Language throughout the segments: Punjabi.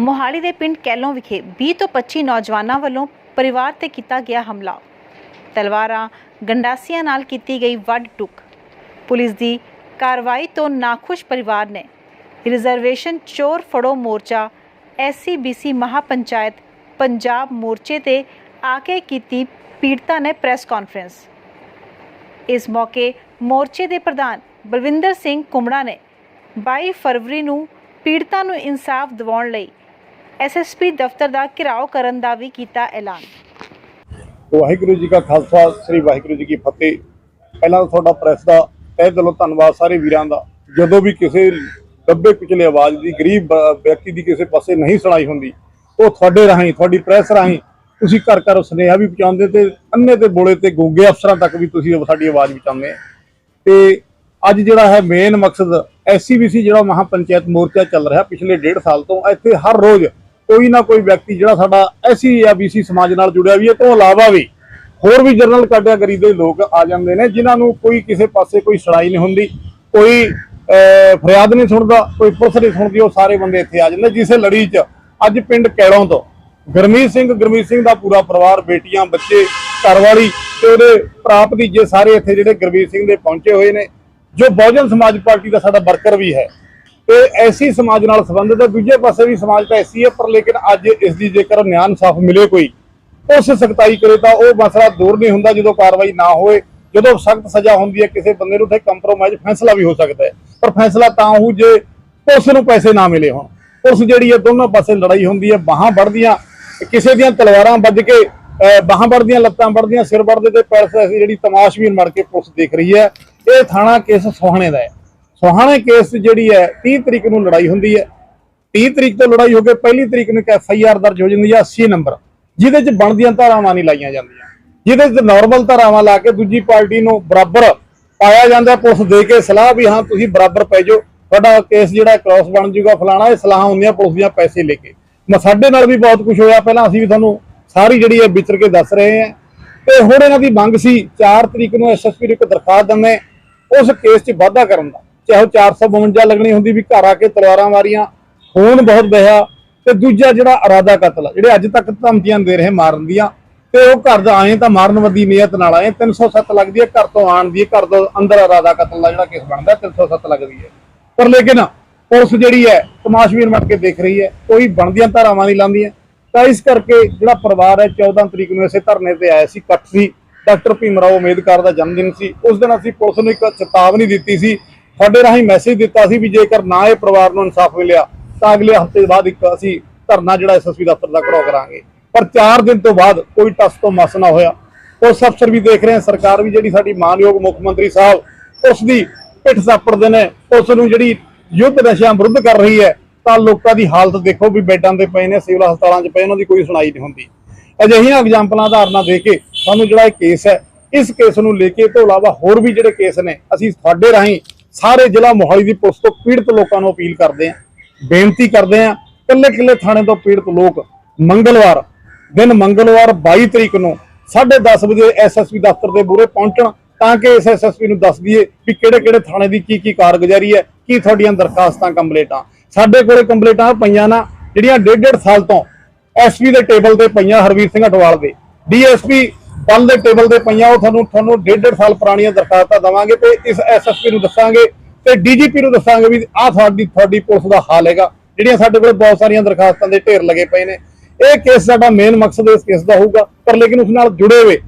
ਮੋਹਾਲੀ ਦੇ ਪਿੰਡ ਕੈਲੋਂ ਵਿਖੇ 20 ਤੋਂ 25 ਨੌਜਵਾਨਾਂ ਵੱਲੋਂ ਪਰਿਵਾਰ ਤੇ ਕੀਤਾ ਗਿਆ ਹਮਲਾ। ਤਲਵਾਰਾਂ, ਗੰਡਾਸੀਆਂ ਨਾਲ ਕੀਤੀ ਗਈ ਵੱਢ ਟੁੱਕ। ਪੁਲਿਸ ਦੀ ਕਾਰਵਾਈ ਤੋਂ ਨਾਖੁਸ਼ ਪਰਿਵਾਰ ਨੇ ਰਿਜ਼ਰਵੇਸ਼ਨ ਚੋਰ ਫੜੋ ਮੋਰਚਾ ਐਸਸੀਬੀਸੀ ਮਹਾਪੰਚਾਇਤ ਪੰਜਾਬ ਮੋਰਚੇ ਤੇ ਆ ਕੇ ਕੀਤੀ ਪੀੜਤਾ ਨੇ ਪ੍ਰੈਸ ਕਾਨਫਰੰਸ। ਇਸ ਮੌਕੇ ਮੋਰਚੇ ਦੇ ਪ੍ਰਧਾਨ ਬਲਵਿੰਦਰ ਸਿੰਘ ਕੁਮੜਾ ਨੇ 22 ਫਰਵਰੀ ਨੂੰ ਪੀੜਤਾਂ ਨੂੰ ਇਨਸਾਫ ਦਿਵਾਉਣ ਲਈ ਐਸਐਸਪੀ ਦਫ਼ਤਰ ਦਾ ਘਿਰਾਓ ਕਰਨ ਦਾ ਵੀ ਕੀਤਾ ਐਲਾਨ। ਵਾਹਿਗੁਰੂ ਜੀ ਕਾ ਖਾਲਸਾ, ਸ੍ਰੀ ਵਾਹਿਗੁਰੂ ਜੀ ਕੀ ਫਤਿਹ। ਪਹਿਲਾਂ ਤਾਂ ਤੁਹਾਡਾ ਪ੍ਰੈਸ ਦਾ ਤਹਿ ਦਿਲੋਂ ਧੰਨਵਾਦ ਸਾਰੇ ਵੀਰਾਂ ਦਾ। ਜਦੋਂ ਵੀ ਕਿਸੇ ਦੱਬੇ ਕੁਚਲੇ ਆਵਾਜ਼ ਦੀ, ਗਰੀਬ ਵਿਅਕਤੀ ਦੀ ਕਿਸੇ ਪਾਸੇ ਨਹੀਂ ਸੁਣਾਈ ਹੁੰਦੀ, ਉਹ ਤੁਹਾਡੇ ਰਾਹੀਂ, ਤੁਹਾਡੀ ਪ੍ਰੈਸ ਰਾਹੀਂ ਤੁਸੀਂ ਘਰ ਘਰ ਸੁਨੇਹਾ ਵੀ ਪਹੁੰਚਾਉਂਦੇ ਤੇ ਅੰਨੇ ਤੇ ਬੋਲੇ ਤੇ ਗੂੰਗੇ ਅਫਸਰਾਂ ਤੱਕ ਵੀ ਤੁਸੀਂ ਸਾਡੀ ਆਵਾਜ਼ ਪਹੁੰਚਾਉਂਦੇ ਆ। ਤੇ ਅੱਜ ਜਿਹੜਾ ਹੈ ਮੇਨ ਮਕਸਦ ਐਸਸੀਬੀਸੀ ਜਿਹੜਾ ਮਹਾਪੰਚਾਇਤ ਮੋਰਚਾ ਚੱਲ ਰਿਹਾ ਪਿਛਲੇ ਡੇਢ ਸਾਲ ਤੋਂ, ਇੱਥੇ ਹਰ ਰੋਜ਼ ਕੋਈ ਨਾ ਕੋਈ ਵਿਅਕਤੀ ਜਿਹੜਾ ਸਾਡਾ ਐਸਸੀ ਜਾਂ ਬੀਸੀ ਸਮਾਜ ਨਾਲ ਜੁੜਿਆ ਵੀ ਹੈ ਤੋਂ ਇਲਾਵਾ ਵੀ ਹੋਰ ਵੀ ਜਨਰਲ ਕੈਟਾਗਰੀ ਦੇ ਲੋਕ ਆ ਜਾਂਦੇ ਨੇ ਜਿਨ੍ਹਾਂ ਨੂੰ ਕੋਈ ਕਿਸੇ ਪਾਸੇ ਕੋਈ ਸੁਣਾਈ ਨਹੀਂ ਹੁੰਦੀ ਕੋਈ ਅਹ, ਫਰਿਆਦ ਨਹੀਂ ਸੁਣਦਾ ਕੋਈ ਪੁਲਿਸ ਨਹੀਂ ਸੁਣਦੀ ਉਹ ਸਾਰੇ ਬੰਦੇ ਇੱਥੇ ਆ ਜਾਂਦੇ ਜਿਸੇ ਲੜੀ 'ਚ ਅੱਜ ਪਿੰਡ ਕੈਲੋਂ ਤੋਂ ਗਰਮੀਤ ਸਿੰਘ ਗਰਮੀਤ ਸਿੰਘ ਦਾ ਪੂਰਾ ਪਰਿਵਾਰ ਬੇਟੀਆਂ ਬੱਚੇ ਘਰਵਾਲੀ ਤੇ ਉਹਦੇ ਭਰਾ ਭਤੀਜੇ ਸਾਰੇ ਇੱਥੇ ਜਿਹੜੇ ਗਰਮੀਤ ਸਿੰਘ ਦੇ ਪਹੁੰਚੇ ਹੋਏ ਨੇ ਜੋ ਬਹੁਜਨ ਸਮਾਜ ਪਾਰਟੀ ਦਾ ਸਾਡਾ ਵਰਕਰ ਵੀ ਹੈ। ਤੇ ਐਸੀ ਸਮਾਜ ਨਾਲ ਸੰਬੰਧਿਤ ਹੈ ਦੂਜੇ ਪਾਸੇ ਵੀ ਸਮਾਜ ਤਾਂ ਐਸੀ ਹੈ ਪਰ ਲੇਕਿਨ ਅੱਜ ਇਸ ਦੀ ਜੇਕਰ ਨਿਆਂ ਇਨਸਾਫ ਮਿਲੇ ਕੋਈ ਉਸ ਸਖਤਾਈ ਕਰੇ ਤਾਂ ਉਹ ਮਸਲਾ ਦੂਰ ਨਹੀਂ ਹੁੰਦਾ ਜਦੋਂ ਕਾਰਵਾਈ ਨਾ ਹੋਏ ਜਦੋਂ ਸਖਤ ਸਜ਼ਾ ਹੁੰਦੀ ਹੈ ਕਿਸੇ ਬੰਦੇ ਨੂੰ ਉੱਥੇ ਕੰਪਰੋਮਾਈਜ਼ ਫੈਸਲਾ ਵੀ ਹੋ ਸਕਦਾ ਹੈ। ਪਰ ਫੈਸਲਾ ਤਾਂ ਹੋਊ ਜੇ ਪੁਲਿਸ ਨੂੰ ਪੈਸੇ ਨਾ ਮਿਲੇ ਹੁਣ। ਪੁਲਿਸ ਜਿਹੜੀ ਹੈ ਦੋਨੋਂ ਪਾਸੇ ਲੜਾਈ ਹੁੰਦੀ ਹੈ ਬਾਹਾਂ ਵੜਦੀਆਂ ਕਿਸੇ ਦੀਆਂ ਤਲਵਾਰਾਂ ਵੱਜ ਕੇ ਅਹ, ਬਾਹਾਂ ਵੜਦੀਆਂ ਲੱਤਾਂ ਵੜਦੀਆਂ ਸਿਰ ਵੜਦੇ ਤੇ ਪੈਰ ਐਸੀ ਜਿਹੜੀ ਤਮਾਸ਼ਬੀਨ ਮੜ ਕੇ ਪੁਲਿਸ ਦੇਖ ਰਹੀ ਹੈ ਇਹ ਥਾਣਾ ਕੇਸ ਸੋਹਣੇ ਦਾ ਹੈ। ਸੋਹਾਣੇ ਕੇਸ 'ਚ ਜਿਹੜੀ ਹੈ 30 ਤਰੀਕ ਨੂੰ ਲੜਾਈ ਹੁੰਦੀ ਹੈ। 30 ਤਰੀਕ ਤੋਂ ਲੜਾਈ ਹੋ ਕੇ ਪਹਿਲੀ ਤਰੀਕ ਨੂੰ ਇੱਕ ਐਫ ਆਈ ਆਰ ਦਰਜ ਹੋ ਜਾਂਦੀ ਹੈ 80 ਨੰਬਰ। ਜਿਹਦੇ 'ਚ ਬਣਦੀਆਂ ਧਾਰਾਵਾਂ ਨਹੀਂ ਲਾਈਆਂ ਜਾਂਦੀਆਂ। ਜਿਹਦੇ 'ਚ ਨਾਰਮਲ ਧਾਰਾਵਾਂ ਲਾ ਕੇ ਦੂਜੀ ਪਾਰਟੀ ਨੂੰ ਬਰਾਬਰ ਪਾਇਆ ਜਾਂਦਾ, ਪੁਲਿਸ ਦੇ ਕੇ ਸਲਾਹ ਵੀ ਹਾਂ, ਤੁਸੀਂ ਬਰਾਬਰ ਪੈ ਜਾਓ। ਤੁਹਾਡਾ ਕੇਸ ਜਿਹੜਾ ਕ੍ਰਾਸ ਬਣ ਜੂਗਾ ਫਲਾਣਾ, ਇਹ ਸਲਾਹਾਂ ਹੁੰਦੀਆਂ, ਪੁਲਿਸ ਦੀਆਂ ਪੈਸੇ ਲੈ ਕੇ। ਮੈਂ ਸਾਡੇ ਨਾਲ ਵੀ ਬਹੁਤ ਕੁਝ ਹੋਇਆ, ਪਹਿਲਾਂ ਅਸੀਂ ਵੀ ਤੁਹਾਨੂੰ ਸਾਰੀ ਜਿਹੜੀ ਹੈ, ਵਿਚਰ ਕੇ ਦੱਸ ਰਹੇ ਹਾਂ। ਤੇ ਹੁਣ ਇਹਨਾਂ ਦੀ ਮੰਗ ਸੀ 4 ਤਰੀਕ ਨੂੰ ਐਸਐਸਪੀ ਨੂੰ ਇੱਕ ਦਰਖਾਸਤ ਦਿੰਦੇ ਉਸ ਕੇਸ 'ਚ ਵਾਧਾ ਕਰਨ ਦਾ। ਚਾਹੇ ਉਹ 452 ਲੱਗਣੀ ਹੁੰਦੀ ਵੀ ਘਰ ਆ ਕੇ ਤਲਵਾਰਾਂ ਮਾਰੀਆਂ ਖੂਨ ਬਹੁਤ ਵਹਿਆ ਤੇ ਦੂਜਾ ਜਿਹੜਾ ਅਰਾਦਾ ਕਤਲ ਜਿਹੜੇ ਅੱਜ ਤੱਕ ਧਮਕੀਆਂ ਦੇ ਰਹੇ ਮਾਰਨ ਦੀਆਂ ਤੇ ਉਹ ਘਰ ਦਾ ਆਏ ਤਾਂ ਮਾਰਨ ਵੱਦੀ ਨੀਅਤ ਨਾਲ ਆਏ 307 ਲੱਗਦੀ ਹੈ ਘਰ ਤੋਂ ਆਣ ਦੀ ਹੈ, ਘਰ ਤੋਂ ਅੰਦਰ ਅਰਾਦਾ ਕਤਲ ਦਾ ਜਿਹੜਾ ਕੇਸ ਬਣਦਾ 307 ਲੱਗਦੀ ਹੈ। ਪਰ ਲੇਕਿਨ ਪੁਲਿਸ ਜਿਹੜੀ ਹੈ ਤਮਾਸ਼ਬੀਨ ਬਣ ਕੇ ਦੇਖ ਰਹੀ ਹੈ ਕੋਈ ਬਣਦੀਆਂ ਧਾਰਾਵਾਂ ਨਹੀਂ ਲਾਉਂਦੀਆਂ ਤਾਂ ਇਸ ਕਰਕੇ ਜਿਹੜਾ ਪਰਿਵਾਰ ਹੈ 14 ਤਰੀਕ ਨੂੰ ਇਸੇ ਧਰਨੇ ਤੇ ਆਇਆ ਸੀ ਇਕੱਠ ਸੀ। ਡਾਕਟਰ ਭੀਮ ਰਾਓ ਅੰਬੇਦਕਰ ਦਾ ਜਨਮ ਦਿਨ ਸੀ। ਉਸ ਦਿਨ ਅਸੀਂ ਪੁਲਿਸ ਨੂੰ ਇੱਕ ਚੇਤਾਵਨੀ ਦਿੱਤੀ ਸੀ ਤੁਹਾਡੇ ਰਾਹੀਂ ਮੈਸੇਜ ਦਿੱਤਾ ਸੀ ਵੀ ਜੇਕਰ ਨਾ ਇਹ ਪਰਿਵਾਰ ਨੂੰ ਇਨਸਾਫ ਮਿਲਿਆ, ਤਾਂ ਅਗਲੇ ਹਫ਼ਤੇ ਬਾਅਦ ਇੱਕ ਅਸੀਂ ਧਰਨਾ ਜਿਹੜਾ ਐਸਐਸਪੀ ਦਫ਼ਤਰ ਦਾ ਘਰੋ ਕਰਾਂਗੇ। ਪਰ 4 ਦਿਨ ਤੋਂ ਬਾਅਦ ਕੋਈ ਟਸ ਤੋਂ ਮਸ ਨਾ ਹੋਇਆ। ਉਸ ਅਫਸਰ ਵੀ ਦੇਖ ਰਹੇ ਹਨ, ਸਰਕਾਰ ਵੀ ਜਿਹੜੀ ਸਾਡੀ ਮਾਨਯੋਗ ਮੁੱਖ ਮੰਤਰੀ ਸਾਹਿਬ, ਉਸ ਦੀ ਪਿੱਠ ਸਾਪੜਦੇ ਨੇ, ਉਸ ਨੂੰ ਜਿਹੜੀ ਯੁੱਧ ਨਸ਼ਿਆਂ ਵਿਰੁੱਧ ਕਰ ਰਹੀ ਹੈ, ਤਾਂ ਲੋਕਾਂ ਦੀ ਹਾਲਤ ਦੇਖੋ ਵੀ ਬੈੱਡਾਂ ਤੇ ਪਏ ਨੇ, ਸਿਵਲ ਹਸਪਤਾਲਾਂ 'ਚ ਪਏ, ਉਹਨਾਂ ਦੀ ਕੋਈ ਸੁਣਾਈ ਨਹੀਂ ਹੁੰਦੀ। ਅਜਿਹੀਆਂ ਐਗਜ਼ਾਮਪਲਾਂ ਧਾਰਨਾ ਦੇ ਕੇ ਸਾਨੂੰ ਜਿਹੜਾ ਇਹ ਕੇਸ ਹੈ, ਇਸ ਕੇਸ ਨੂੰ ਲੈ ਕੇ ਤੋਂ ਇਲਾਵਾ ਹੋਰ ਵੀ ਜਿਹੜੇ ਕੇਸ ਨੇ, ਅਸੀਂ ਤੁਹਾਡੇ ਰਾਹੀਂ ਸਾਰੇ ਜ਼ਿਲ੍ਹਾ ਮੋਹਾਲੀ ਦੀ ਪੁਲਿਸ ਤੋਂ ਪੀੜਤ ਲੋਕਾਂ ਨੂੰ ਅਪੀਲ ਕਰਦੇ ਹਾਂ, ਬੇਨਤੀ ਕਰਦੇ ਹਾਂ ਕੱਲੇ ਕੱਲੇ ਥਾਣੇ ਤੋਂ ਪੀੜਤ ਲੋਕ ਮੰਗਲਵਾਰ, ਦਿਨ ਮੰਗਲਵਾਰ 22 ਤਰੀਕ ਨੂੰ 10:30 ਵਜੇ ਐਸਐਸਪੀ ਦਫ਼ਤਰ ਦੇ ਮੂਹਰੇ ਪਹੁੰਚਣ ਤਾਂ ਕਿ ਇਸ ਐਸਐਸਪੀ ਨੂੰ ਦੱਸ ਦਈਏ ਵੀ ਕਿਹੜੇ ਕਿਹੜੇ ਥਾਣੇ ਦੀ ਕੀ ਕੀ ਕਾਰਗੁਜ਼ਾਰੀ ਹੈ, ਕੀ ਤੁਹਾਡੀਆਂ ਦਰਖਾਸਤਾਂ ਕੰਪਲੀਟਾਂ। ਸਾਡੇ ਕੋਲੇ ਕੰਪਲੀਟਾਂ ਪਈਆਂ ਨਾ, ਜਿਹੜੀਆਂ ਡੇਢ ਡੇਢ ਸਾਲ ਤੋਂ ਐਸਪੀ ਦੇ ਟੇਬਲ ਤੇ ਪਈਆਂ ਹਰਵੀਰ ਸਿੰਘ ਅਟਵਾਲ ਦੇ। ਡੀਐਸਪੀ ਪਲ ਦੇ ਟੇਬਲ ਤੇ ਪਈਆਂ, ਉਹ ਤੁਹਾਨੂੰ ਤੁਹਾਨੂੰ ਡੇਢ ਡੇਢ ਸਾਲ ਪੁਰਾਣੀਆਂ ਦਰਖਾਸਤਾਂ ਦਵਾਂਗੇ ਤੇ ਇਸ ਐਸਐਸਪੀ ਨੂੰ ਦੱਸਾਂਗੇ ਤੇ ਡੀਜੀਪੀ ਨੂੰ ਦੱਸਾਂਗੇ ਵੀ ਆਹ ਤੁਹਾਡੀ ਤੁਹਾਡੀ ਪੁਲਿਸ ਦਾ ਹਾਲ ਹੈਗਾ। ਜਿਹੜੀਆਂ ਸਾਡੇ ਕੋਲ ਬਹੁਤ ਸਾਰੀਆਂ ਦਰਖਾਸਤਾਂ ਦੇ ਢੇਰ ਲੱਗੇ ਪਏ ਨੇ। ਇਹ ਕੇਸ ਸਾਡਾ ਮੇਨ ਮਕਸਦ ਇਸ ਕੇਸ ਦਾ ਹੋਊਗਾ, ਪਰ ਲੇਕਿਨ ਉਸ ਨਾਲ ਜੁੜੇ ਹੋਏ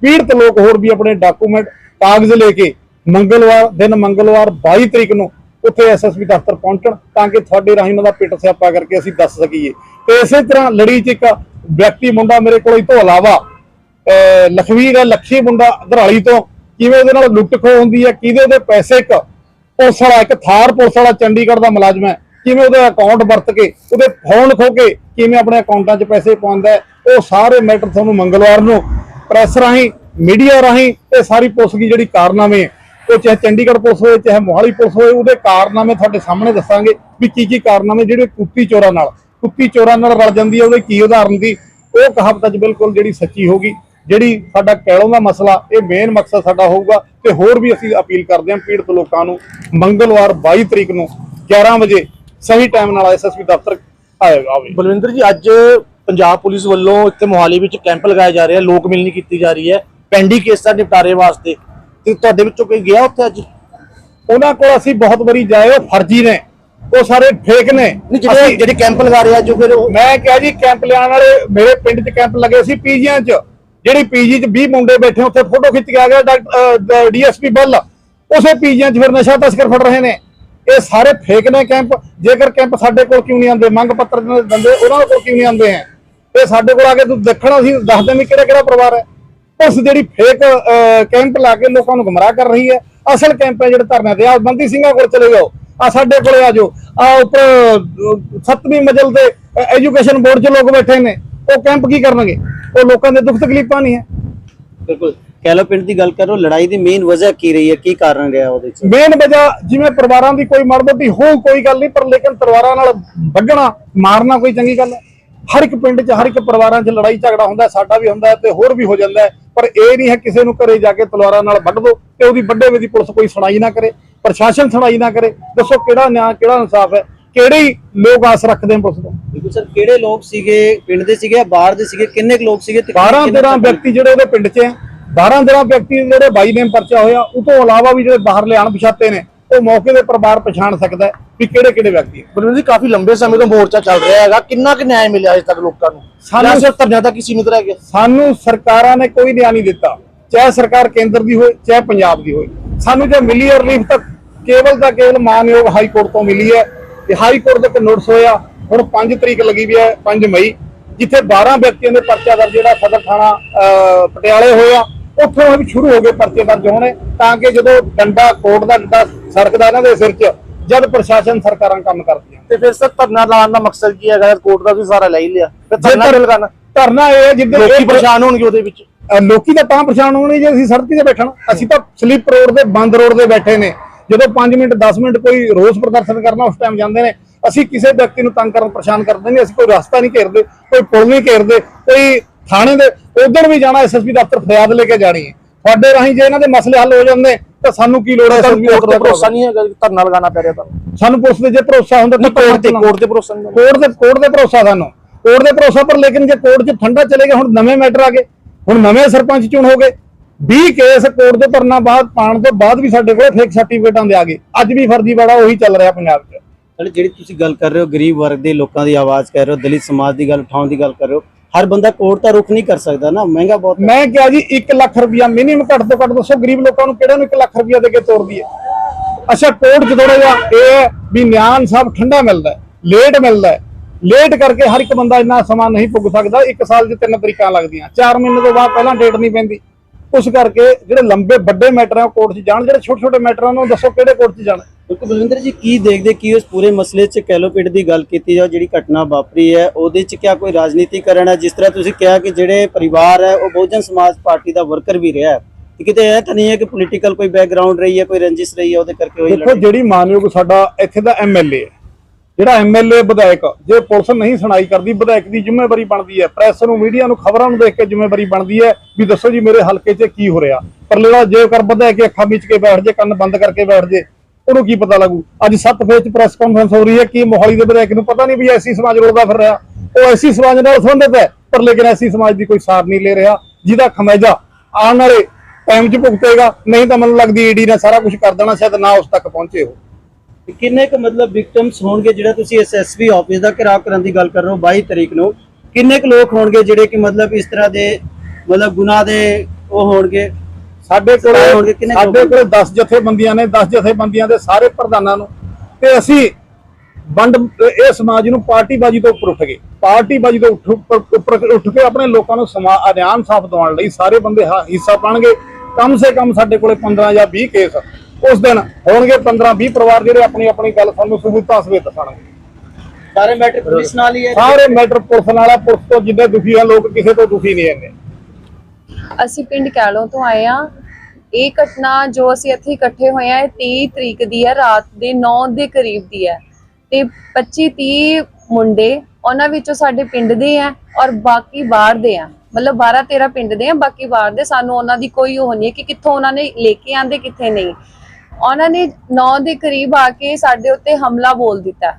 ਪੀੜਤ ਲੋਕ ਹੋਰ ਵੀ ਆਪਣੇ ਡਾਕੂਮੈਂਟ ਕਾਗਜ਼ ਲੈ ਕੇ ਮੰਗਲਵਾਰ, ਦਿਨ ਮੰਗਲਵਾਰ 22 ਤਰੀਕ ਨੂੰ ਉੱਥੇ ਐਸਐਸਪੀ ਦਫ਼ਤਰ ਪਹੁੰਚਣ ਤਾਂ ਕਿ ਤੁਹਾਡੇ ਰਾਹੀਂ ਉਹਨਾਂ ਦਾ ਪਿੱਟ ਸਿਆਪਾ ਕਰਕੇ ਅਸੀਂ ਦੱਸ ਸਕੀਏ। ਤੇ ਇਸੇ ਤਰ੍ਹਾਂ ਲੜੀ 'ਚ ਇੱਕ ਵਿਅਕਤੀ ਮੁੰਡਾ ਮੇਰੇ ਕੋਲ ਇਸ ਤੋਂ ਇਲਾਵਾ ਲਖਵੀਰ ਹੈ ਲੱਖੀ ਮੁੰਡਾ ਅਧਰਾਲੀ ਤੋਂ। ਕਿਵੇਂ ਉਹਦੇ ਨਾਲ ਲੁੱਟ ਖੋ ਹੁੰਦੀ ਹੈ ਕਿਹਦੇ ਉਹਦੇ ਪੈਸੇ ਇੱਕ ਪੁਲਿਸ ਵਾਲਾ ਇੱਕ ਥਾਰ ਪੁਲਿਸ ਵਾਲਾ ਚੰਡੀਗੜ੍ਹ ਦਾ ਮੁਲਾਜ਼ਮ ਹੈ। ਕਿਵੇਂ ਉਹਦੇ ਅਕਾਊਂਟ ਵਰਤ ਕੇ ਉਹਦੇ ਫੋਨ ਖੋ ਕੇ ਕਿਵੇਂ ਆਪਣੇ ਅਕਾਊਂਟਾਂ 'ਚ ਪੈਸੇ ਪਾਉਂਦਾ ਹੈ, ਉਹ ਸਾਰੇ ਮੈਟਰ ਤੁਹਾਨੂੰ ਮੰਗਲਵਾਰ ਨੂੰ ਪ੍ਰੈਸ ਰਾਹੀਂ ਮੀਡੀਆ ਰਾਹੀਂ ਇਹ ਸਾਰੀ ਪੁਲਿਸ ਦੀ ਜਿਹੜੀ ਕਾਰਨਾਮੇ ਹੈ, ਉਹ ਚਾਹੇ ਚੰਡੀਗੜ੍ਹ ਪੁਲਿਸ ਹੋਵੇ ਚਾਹੇ ਮੋਹਾਲੀ ਪੁਲਿਸ ਹੋਵੇ ਉਹਦੇ ਕਾਰਨਾਮੇ ਤੁਹਾਡੇ ਸਾਹਮਣੇ ਦੱਸਾਂਗੇ ਵੀ ਕੀ ਕੀ ਕਾਰਨਾਮੇ ਜਿਹੜੇ ਕੁੱਤੀ ਚੋਰਾਂ ਨਾਲ ਕੁੱਤੀ ਚੋਰਾਂ ਨਾਲ ਰਲ ਜਾਂਦੀ ਹੈ ਉਹਦੇ ਕੀ ਉਦਾਹਰਨ ਦੀ ਉਹ ਕਹਾਵਤ ਅੱਜ ਬਿਲਕੁਲ ਜਿਹੜੀ ਸੱਚੀ ਹੋਗੀ ਜਿਹੜੀ ਸਾਡਾ ਕੈਲੋਂ ਦਾ ਮਸਲਾ ਇਹ ਮੇਨ ਮਕਸਦ ਸਾਡਾ ਹੋਊਗਾ ਤੇ ਹੋਰ ਵੀ ਅਸੀਂ ਅਪੀਲ ਕਰਦੇ ਹਾਂ ਪੀੜਤ ਲੋਕਾਂ ਨੂੰ ਮੰਗਲਵਾਰ 22 ਤਰੀਕ ਨੂੰ 11 ਵਜੇ ਸਹੀ ਟਾਈਮ ਨਾਲ ਐਸਐਸਪੀ ਦਫ਼ਤਰ ਆਏਗਾ ਬਲਵਿੰਦਰ ਜੀ ਅੱਜ ਪੰਜਾਬ ਪੁਲਿਸ ਵੱਲੋਂ ਇੱਥੇ ਮੋਹਾਲੀ ਵਿੱਚ ਕੈਂਪ ਲਗਾਇਆ ਜਾ ਰਿਹਾ ਲੋਕ ਮਿਲਣੀ ਕੀਤੀ ਜਾ ਰਹੀ ਹੈ। ਪੈਂਡੀ ਕੇਸਾਂ ਨਿਪਟਾਰੇ ਵਾਸਤੇ। ਤੇ ਤੁਹਾਡੇ ਵਿੱਚੋਂ ਕੋਈ ਗਿਆ ਉੱਥੇ ਅੱਜ? ਉਹਨਾਂ ਕੋਲ ਅਸੀਂ ਬਹੁਤ ਵਾਰੀ ਜਾਏ ਉਹ ਫਰਜ਼ੀ ਨੇ। ਉਹ ਸਾਰੇ ਫੇਕ ਨੇ। ਜਿਹੜੇ ਕੈਂਪ ਲਗਾ ਰਹੇ ਆ ਜੋ ਫਿਰ ਮੈਂ ਕਿਹਾ ਜੀ ਕੈਂਪ ਲਿਆਉਣ ਵਾਲੇ ਮੇਰੇ ਪਿੰਡ 'ਚ ਕੈਂਪ ਲੱਗੇ ਸੀ ਪੀਜੀਆਂ 'ਚ। ਜਿਹੜੀ ਪੀਜੀ 'ਚ 20 ਮੁੰਡੇ ਬੈਠੇ ਉੱਥੇ ਫੋਟੋ ਖਿੱਚ ਕੇ ਆ ਗਿਆ ਡਾਕਟਰ ਡੀਐਸਪੀ ਬੱਲ। ਉਸੇ ਪੀਜੀਆਂ 'ਚ ਫਿਰ ਨਸ਼ਾ ਤਸਕਰ ਫੜ ਰਹੇ ਨੇ। ਇਹ ਸਾਰੇ ਫੇਕ ਨੇ ਕੈਂਪ ਜੇਕਰ ਕੈਂਪ ਸਾਡੇ ਕੋਲ ਕਿਉਂ ਨਹੀਂ ਆਉਂਦੇ ਮੰਗ ਪੱਤਰ ਦੇ ਦਿੰਦੇ ਉਹਨਾਂ ਕੋਲ ਕਿਉਂ ਨਹੀਂ ਆਉਂਦੇ ਹੈ? ਇਹ ਸਾਡੇ ਕੋਲ ਆ ਕੇ ਤੂੰ ਦੇਖਣਾ ਸੀ ਦੱਸਦੇ ਵੀ ਕਿਹੜਾ ਕਿਹੜਾ ਪਰਿਵਾਰ ਹੈ। ਉਸ ਜਿਹੜੀ ਫੇਕ ਕੈਂਪ ਲਾ ਕੇ ਲੋਕਾਂ ਨੂੰ ਗੁੰਮਰਾਹ ਕਰ ਰਹੀ ਹੈ ਅਸਲ ਕੈਂਪ ਹੈ ਜਿਹੜੇ ਧਰਨੇ ਤੇ ਆ। ਬੰਦੀ ਸਿੰਘਾਂ ਕੋਲ ਚਲੇ ਜਾਓ। ਆ ਸਾਡੇ ਕੋਲੇ ਆ ਜਾਓ। ਆ ਉੱਪਰ ਅਹ, ਸੱਤਵੀਂ ਮੰਜ਼ਲ ਤੇ ਐਜੂਕੇਸ਼ਨ ਬੋਰਡ 'ਚ ਲੋਕ ਬੈਠੇ ਨੇ। ਉਹ ਕੈਂਪ ਕੀ ਕਰਨਗੇ? ਉਹ ਲੋਕਾਂ ਦੇ ਦੁੱਖ ਤਕਲੀਫਾਂ ਨਹੀਂ ਹੈ। ਬਿਲਕੁਲ। ਕੈਲੋ ਪਿੰਡ ਦੀ ਗੱਲ ਕਰੋ ਲੜਾਈ ਦੀ ਮੇਨ ਵਜ੍ਹਾ ਕੀ ਰਹੀ ਹੈ? ਕੀ ਕਾਰਨ ਰਿਹਾ ਉਹਦੇ ਚ? ਮੇਨ ਵਜ੍ਹਾ ਜਿਵੇਂ ਪਰਿਵਾਰਾਂ ਦੀ ਕੋਈ ਮਰਮਤੀ ਹੋ ਕੋਈ ਗੱਲ ਨਹੀਂ ਪਰ ਲੇਕਿਨ ਤਲਵਾਰਾਂ ਨਾਲ ਵੱਢਣਾ ਮਾਰਨਾ ਕੋਈ ਚੰਗੀ ਗੱਲ ਹੈ। ਹਰ ਇੱਕ ਪਿੰਡ 'ਚ ਹਰ ਇੱਕ ਪਰਿਵਾਰਾਂ 'ਚ ਲੜਾਈ ਝਗੜਾ ਹੁੰਦਾ ਸਾਡਾ ਵੀ ਹੁੰਦਾ ਤੇ ਹੋਰ ਵੀ ਹੋ ਜਾਂਦਾ ਪਰ ਇਹ ਨਹੀਂ ਹੈ ਕਿਸੇ ਨੂੰ ਘਰੇ ਜਾ ਕੇ ਤਲਵਾਰਾਂ ਨਾਲ ਵੱਢ ਦੋ ਤੇ ਉਹਦੀ ਵੱਡੇ ਵੇ ਦੀ ਪੁਲਿਸ ਕੋਈ ਸੁਣਾਈ ਨਾ ਕਰੇ ਪ੍ਰਸ਼ਾਸਨ ਸੁਣਾਈ ਨਾ ਕਰੇ। ਦੱਸੋ ਕਿਹੜਾ ਨਿਆਂ ਕਿਹੜਾ ਇਨਸਾਫ ਹੈ? ਕਿਹੜੇ ਲੋਕ ਆਸ ਰੱਖਦੇ ਨੇ ਪੁਲਿਸ ਤੋਂ? ਬਿਲਕੁਲ ਸਰ ਕਿਹੜੇ ਲੋਕ ਸੀਗੇ ਪਿੰਡ ਦੇ ਸੀਗੇ ਜਾਂ ਬਾਹਰ ਦੇ ਸੀਗੇ ਕਿੰਨੇ ਕੁ ਲੋਕ ਸੀਗੇ ਤੇ 12 ਕਿੰਨੇ 13 ਤੱਕ- ਵਿਅਕਤੀ ਜਿਹੜੇ ਉਹਦੇ ਪਿੰਡ 'ਚ ਹੈ। 12 13 ਵਿਅਕਤੀ ਜਿਹੜੇ ਬਾਈ ਨੇਮ ਪਰਚਾ ਹੋਇਆ ਉਹ ਤੋਂ ਇਲਾਵਾ ਵੀ ਜਿਹੜੇ ਬਾਹਰਲੇ ਅਣਪਛਾਤੇ ਨੇ ਉਹ ਮੌਕੇ ਦੇ ਪਰਿਵਾਰ ਪਛਾਣ ਸਕਦਾ ਹੈ ਵੀ ਕਿਹੜੇ ਕਿਹੜੇ ਵਿਅਕਤੀ ਹੈ। ਬਲਵਿੰਦਰ ਜੀ ਕਾਫੀ ਲੰਬੇ ਸਮੇਂ ਤੋਂ ਮੋਰਚਾ ਚੱਲ ਰਿਹਾ ਹੈਗਾ। ਕਿੰਨਾ ਕੁ ਨਿਆਂ ਮਿਲਿਆ ਅਜੇ ਤੱਕ ਲੋਕਾਂ ਨੂੰ? ਸਾਨੂੰ- ਸਿਰਫ ਧਰਨਿਆਂ ਤੱਕ ਹੀ ਸੀਮਿਤ ਰਹਿ ਗਿਆ ਸਾਨੂੰ ਸਰਕਾਰਾਂ ਨੇ ਕੋਈ ਨਿਆਂ ਨਹੀਂ ਦਿੱਤਾ। ਚਾਹੇ ਸਰਕਾਰ ਕੇਂਦਰ ਦੀ ਹੋਵੇ ਚਾਹੇ ਪੰਜਾਬ ਦੀ ਹੋਵੇ ਸਾਨੂੰ ਜੋ ਮਿਲੀ ਰਿਲੀਫ ਤੱਕ ਕੇਵਲ ਦਾ ਕੇਵਲ ਮਾਨਯੋਗ ਹਾਈ ਕੋਰਟ ਤੋਂ ਮਿਲੀ ਹੈ। ਤੇ ਹਾਈ ਕੋਰਟ ਦਾ ਇੱਕ ਨੋਟਿਸ ਹੋਇਆ ਹੁਣ 5 ਤਰੀਕ ਲੱਗੀ ਵੀ ਹੈ 5 ਮਈ ਜਿੱਥੇ 12 ਵਿਅਕਤੀਆਂ ਦੇ ਪਰਚਾ ਦਰਜ ਜਿਹੜਾ ਸਦਰ ਥਾਣਾ ਪਟਿਆਲੇ ਹੋਇਆ ਉੱਥੋਂ ਵੀ ਸ਼ੁਰੂ ਹੋ ਗਏ ਪਰਚੇ ਦਰਜ ਹੋਣੇ ਤਾਂ ਕਿ ਜਦੋਂ ਡੰਡਾ ਕੋਰਟ ਦਾ ਡੰਡਾ ਸਰਕਦਾ ਇਹਨਾਂ ਦੇ ਸਿਰ 'ਚ ਜਦ ਪ੍ਰਸ਼ਾਸਨ ਸਰਕਾਰਾਂ ਕੰਮ ਕਰਦੀਆਂ। ਤੇ ਫਿਰ ਸਰ ਧਰਨਾ ਲਾਉਣ ਦਾ ਮਕਸਦ ਕੀ ਹੈਗਾ? ਕੋਰਟ ਦਾ ਵੀ ਸਾਰਾ ਲੈ ਹੀ ਲਿਆ। ਫਿਰ ਧਰਨਾ ਧਰ- ਕਿਉਂ ਧਰਨਾ ਇਹ ਹੈ ਜਿੱਦੇ ਲੋਕੀ ਪਰੇਸ਼ਾਨ ਹੋਣਗੇ ਉਹਦੇ ਵਿੱਚ। ਲੋਕੀ ਤਾਂ ਤਾਂ ਪਛਾਣ ਹੋਣੀ ਜੇ ਅਸੀਂ ਸੜਕ ਤੇ ਬੈਠਣ। ਅਸੀਂ ਤਾਂ ਸਲੀਪ ਰੋਡ ਦੇ ਬੰਦ ਰੋਡ ਤੇ ਬੈਠੇ ਨੇ। ਜਦੋਂ 5 ਮਿੰਟ 10 ਮਿੰਟ ਕੋਈ ਰੋਸ ਪ੍ਰਦਰਸ਼ਨ ਕਰਨਾ ਉਸ ਟਾਈਮ ਜਾਂਦੇ ਨੇ ਅਸੀਂ ਕਿਸੇ ਵਿਅਕਤੀ ਨੂੰ ਤੰਗ ਕਰਨ ਪਰੇਸ਼ਾਨ ਕਰਦੇ ਨਹੀਂ ਅਸੀਂ ਕੋਈ ਰਸਤਾ ਨਹੀਂ ਘੇਰਦੇ ਕੋਈ ਪੁਲ ਨਹੀਂ ਘੇਰਦੇ ਕੋਈ ਥਾਣੇ ਦੇ ਉਧਰ ਵੀ ਜਾਣਾ ਐਸਐਸਪੀ ਦਫ਼ਤਰ ਫਰਿਆਦ ਲੈ ਕੇ ਜਾਣੀ ਹੈ। ਤੁਹਾਡੇ ਰਾਹੀਂ ਜੇ ਇਹਨਾਂ ਦੇ ਮਸਲੇ ਹੱਲ ਹੋ ਜਾਂਦੇ ਤਾਂ ਸਾਨੂੰ ਕੀ ਲੋੜ ਹੈ ਤੇ ਦਫ਼ਤਰ ਭਰੋਸਾ ਨਹੀਂ ਹੈਗਾ ਕਿ ਧਰਨਾ ਲਗਾਉਣਾ ਪੈ ਰਿਹਾ ਤੁਹਾਨੂੰ। ਸਾਨੂੰ ਪੁਲਿਸ ਦੇ ਜੇ ਭਰੋਸਾ ਹੁੰਦਾ ਤਾਂ ਕੋਰਟ ਤੇ ਕੋਰਟ ਤੇ ਭਰੋਸਾ ਨਹੀਂ ਕੋਰਟ ਦੇ ਕੋਰਟ ਦੇ ਭਰੋਸਾ ਸਾਨੂੰ। ਕੋਰਟ ਦੇ ਭਰੋਸਾ ਪਰ ਲੇਕਿਨ ਜੇ ਕੋਰਟ 'ਚ ਠੰਡਾ ਚਲੇ ਗਿਆ ਹੁਣ ਨਵੇਂ ਮੈਟਰ ਆ ਗਏ। ਹੁਣ ਨਵੇਂ ਸਰਪੰਚ ਚੁਣ ਹੋ ਗਏ। 20 ਕੇਸ ਕੋਰਟ ਦੇ ਧਰਨਾ ਬਾਅਦ ਪਾਣ ਤੋਂ ਬਾਅਦ ਵੀ ਸਾਡੇ ਕੋਲ ਫੇਕ ਸਰਟੀਫਿਕੇਟਾਂ ਦੇ ਆ ਗਏ। ਅੱਜ ਵੀ ਫਰਜ਼ੀਵਾੜਾ ਉਹੀ ਚੱਲ ਰਿਹਾ ਪੰਜਾਬ 'ਚ। ਜਿਹੜੀ ਤੁਸੀਂ ਗੱਲ ਕਰ ਰਹੇ ਹੋ ਗਰੀਬ ਵਰਗ ਦੇ ਲੋਕਾਂ ਦੀ ਆਵਾਜ਼ ਕਰ ਰਹੇ ਹੋ ਦਲਿਤ ਸਮਾਜ ਦੀ ਗੱਲ ਉਠਾਉਣ ਦੀ ਗੱਲ ਕਰ ਰਹੇ ਹੋ ਹਰ ਬੰਦਾ ਕੋਰਟ ਦਾ ਰੁਖ ਨਹੀਂ ਕਰ ਸਕਦਾ ਨਾ ਮਹਿੰਗਾ ਬਹੁਤ। ਮੈਂ ਕਿਹਾ ਜੀ 1 ਲੱਖ ਰੁਪਇਆ ਮਿਨੀਮਮ ਘੱਟ ਤੋਂ ਘੱਟ ਦੱਸੋ ਗਰੀਬ ਲੋਕਾਂ ਨੂੰ ਕਿਹੜੇ ਨੂੰ 1 ਲੱਖ ਰੁਪਇਆ ਦੇ ਕੇ ਤੋਰਦੀ ਹੈ? ਅੱਛਾ ਕੋਰਟ 'ਚ ਥੋੜਾ ਜਿਹਾ ਇਹ ਹੈ ਵੀ ਨਿਆਂ ਸਾਹਿਬ ਠੰਡਾ ਮਿਲਦਾ ਲੇਟ ਮਿਲਦਾ ਲੇਟ ਕਰਕੇ ਹਰ ਇੱਕ ਬੰਦਾ ਇੰਨਾ ਸਮਾਂ ਨਹੀਂ ਪੁੱਗ ਸਕਦਾ ਇੱਕ ਸਾਲ 'ਚ ਤਿੰਨ ਤਰੀਕਾਂ ਲੱਗਦੀਆਂ। 4 ਮਹੀਨੇ ਤੋਂ ਬਾਅਦ ਪਹਿਲਾਂ ਡੇਟ ਨਹੀਂ ਪੈਂਦੀ। ਉਸ ਕਰਕੇ ਜਿਹੜੇ ਲੰਬੇ ਵੱਡੇ ਮੈਟਰ ਆ ਉਹ ਕੋਰਟ 'ਚ ਜਾਣ ਜਿਹੜੇ ਛੋਟੇ ਛੋਟੇ ਮੈਟਰ ਆ ਉਹਨਾਂ ਨੂੰ ਦੱਸੋ ਕਿਹੜੇ ਕੋਰਟ 'ਚ ਜਾਣਾ। ਕਿਉਂਕਿ ਬਲਵਿੰਦਰ ਜੀ ਕੀ ਦੇਖਦੇ ਕੀ ਉਸ ਪੂਰੇ ਮਸਲੇ 'ਚ ਕੈਲੋ ਪਿੰਡ ਦੀ ਗੱਲ ਕੀਤੀ ਜਾਓ ਜਿਹੜੀ ਘਟਨਾ ਵਾਪਰੀ ਹੈ ਉਹਦੇ 'ਚ ਕਿਆ ਕੋਈ ਰਾਜਨੀਤੀਕਰਨ ਹੈ? ਜਿਸ ਤਰ੍ਹਾਂ ਤੁਸੀਂ ਕਿਹਾ ਕਿ ਜਿਹੜੇ ਪਰਿਵਾਰ ਹੈ ਉਹ ਬਹੁਜਨ ਸਮਾਜ ਪਾਰਟੀ ਦਾ ਵਰਕਰ ਵੀ ਰਿਹਾ ਹੈ। ਤੇ ਕਿਤੇ ਇਹ ਤਾਂ ਨਹੀਂ ਹੈ ਕਿ ਪੋਲੀਟੀਕਲ ਕੋਈ ਬੈਕਗ੍ਰਾਉਂਡ ਰਹੀ ਹੈ ਕੋਈ ਰੰਜਿਸ਼ ਰਹੀ ਹੈ ਉਹਦੇ ਕਰਕੇ ਹੋਈ ਦੇਖੋ ਜਿਹੜੀ ਮਾਨਯੋਗ ਸਾਡਾ ਇੱਥੇ ਦਾ ਐਮਐਲਏ ਹੈ। ਜਿਹੜਾ ਐਮਐਲਏ ਵਿਧਾਇਕ ਜੇ ਪੁਲਿਸ ਨਹੀਂ ਸੁਣਾਈ ਕਰਦੀ, ਵਿਧਾਇਕ ਦੀ ਜ਼ਿੰਮੇਵਾਰੀ ਬਣਦੀ ਹੈ। ਪ੍ਰੈਸ ਨੂੰ, ਮੀਡੀਆ ਨੂੰ, ਖਬਰਾਂ ਨੂੰ ਦੇਖ ਕੇ ਜ਼ਿੰਮੇਵਾਰੀ ਬਣਦੀ ਹੈ ਵੀ ਦੱਸੋ ਜੀ ਮੇਰੇ ਹਲਕੇ 'ਚ ਕੀ ਹੋ ਰਿਹਾ। ਪਰ ਜਿਹੜਾ ਜੇ ਵਿਧਾਇਕ ਅੱਖਾਂ ਵਿੱਚ ਕੇ ਬੈਠ ਜੇ, ਕੰਨ ਬੰਦ ਕਰਕੇ ਬੈਠ ਜੇ, ਉਹਨੂੰ ਕੀ ਪਤਾ ਲੱਗੂ? ਅੱਜ ਸੱਤ ਫੇਸ 'ਚ ਪ੍ਰੈਸ ਕਾਨਫਰੰਸ ਹੋ ਰਹੀ ਹੈ, ਕਿ ਮੋਹਾਲੀ ਦੇ ਵਿਧਾਇਕ ਨੂੰ ਪਤਾ ਨਹੀਂ ਵੀ ਐਸੀ ਸਮਾਜ ਰੋਲਦਾ ਫਿਰ ਰਿਹਾ। ਉਹ ਐਸੀ ਸਮਾਜ ਨਾਲ ਸੰਬੰਧਿਤ ਹੈ, ਪਰ ਲੇਕਿਨ ਐਸੀ ਸਮਾਜ ਦੀ ਕੋਈ ਸਾਰ ਨਹੀਂ ਲੈ ਰਿਹਾ, ਜਿਹਦਾ ਖਮੈਜਾ ਆਉਣ ਵਾਲੇ ਟਾਈਮ 'ਚ ਭੁਗਤੇਗਾ। ਨਹੀਂ ਤਾਂ ਮੈਨੂੰ ਲੱਗਦੀ ਈਡੀ ਨੇ ਸਾਰਾ ਕੁਝ ਕਰ ਦੇਣਾ, ਸ਼ਾਇਦ ਨਾ ਉਸ ਤੱਕ ਪਹੁੰਚੇ ਹੋ ਕਿੰਨੇ ਕੁ ਮਤਲਬ ਵਿਕਟਮਸ ਹੋਣਗੇ ਜਿਹੜਾ ਤੁਸੀਂ ਐਸਐਸਪੀ ਆਫਿਸ ਦਾ ਘਿਰਾਓ ਕਰਨ ਦੀ ਗੱਲ ਕਰ ਰਹੇ ਹੋ 22 ਤਰੀਕ ਨੂੰ? ਕਿੰਨੇ ਕੁ ਲੋਕ ਹੋਣਗੇ ਜਿਹੜੇ ਕਿ ਮਤਲਬ ਇਸ ਤਰ੍ਹਾਂ ਦੇ ਮਤਲਬ ਗੁਨਾਹ ਦੇ ਉਹ ਹੋਣਗੇ? ਸਾਡੇ ਕੋਲੇ ਹੋਣਗੇ, ਕਿੰਨੇ ਸਾਡੇ? ਕੋਲੇ 10 ਜਥੇਬੰਦੀਆਂ ਨੇ 10 ਜਥੇਬੰਦੀਆਂ ਦੇ ਸਾਰੇ ਪ੍ਰਧਾਨਾਂ ਨੂੰ। ਤੇ ਅਸੀਂ ਵੰਡ ਇਹ ਸਮਾਜ ਨੂੰ ਪਾਰਟੀਬਾਜ਼ੀ ਤੋਂ ਉੱਪਰ ਉੱਠ ਗਏ। ਪਾਰਟੀਬਾਜ਼ੀ ਤੋਂ ਉੱਠ ਉੱਠ ਕੇ ਆਪਣੇ ਲੋਕਾਂ ਨੂੰ ਸਮਾ ਅਧਿਆਨ ਸਾਫ਼ ਦਿਵਾਉਣ ਲਈ ਸਾਰੇ ਬੰਦੇ ਹਿੱਸਾ ਪਾਣਗੇ। ਕਮ ਸੇ ਕਮ ਸਾਡੇ ਕੋਲੇ 15 ਜਾਂ 20 ਕੇਸ ਉਸ ਦਿਨ ਹੋਣਗੇ 15 20 ਪਰਿਵਾਰ ਜਿਹੜੇ ਆਪਣੀ ਆਪਣੀ ਗੱਲ ਸਾਨੂੰ ਸਬੂਤਾਂ ਸਮੇਤ ਦੱਸਣਗੇ। ਸਾਰੇ ਮੈਟਰ ਪੁਲਿਸ ਨਾਲ ਹੀ ਹੈ ਸਾਰੇ ਮੈਟਰ ਪੁਲਿਸ ਨਾਲ ਆ ਪੁਲਿਸ ਤੋਂ ਜਿੰਨੇ ਦੁਖੀ ਆ ਲੋਕ ਕਿਸੇ ਤੋਂ ਦੁਖੀ ਨਹੀਂ ਹੈਗੇ। ਅਸੀਂ ਪਿੰਡ ਕੈਲੋਂ ਤੋਂ ਆਏ ਆ ਇਹ ਘਟਨਾ ਜੋ ਅਸੀਂ ਇੱਥੇ ਇਕੱਠੇ ਹੋਏ ਆ ਇਹ 23 ਤਰੀਕ ਦੀ ਹੈ ਰਾਤ ਦੇ 9 ਦੇ ਕਰੀਬ ਦੀ ਹੈ। ਤੇ 25 30 ਮੁੰਡੇ ਉਹਨਾਂ ਵਿੱਚੋਂ ਸਾਡੇ ਪਿੰਡ ਦੇ ਆ ਔਰ ਬਾਕੀ ਬਾਹਰ ਦੇ ਆ ਮਤਲਬ 12 13 ਪਿੰਡ ਦੇ ਆ ਬਾਕੀ ਬਾਹਰ ਦੇ ਸਾਨੂੰ ਉਹਨਾਂ ਦੀ ਕੋਈ ਉਹ ਨਹੀਂ ਹੈ ਕਿ ਕਿੱਥੋਂ ਉਹਨਾਂ ਨੇ ਲੈ ਕੇ ਆਂਦੇ ਕਿੱਥੇ ਨਹੀਂ। ਉਹਨਾਂ ਨੇ 9 ਦੇ ਕਰੀਬ ਆ ਕੇ ਸਾਡੇ ਉੱਤੇ ਹਮਲਾ ਬੋਲ ਦਿੱਤਾ।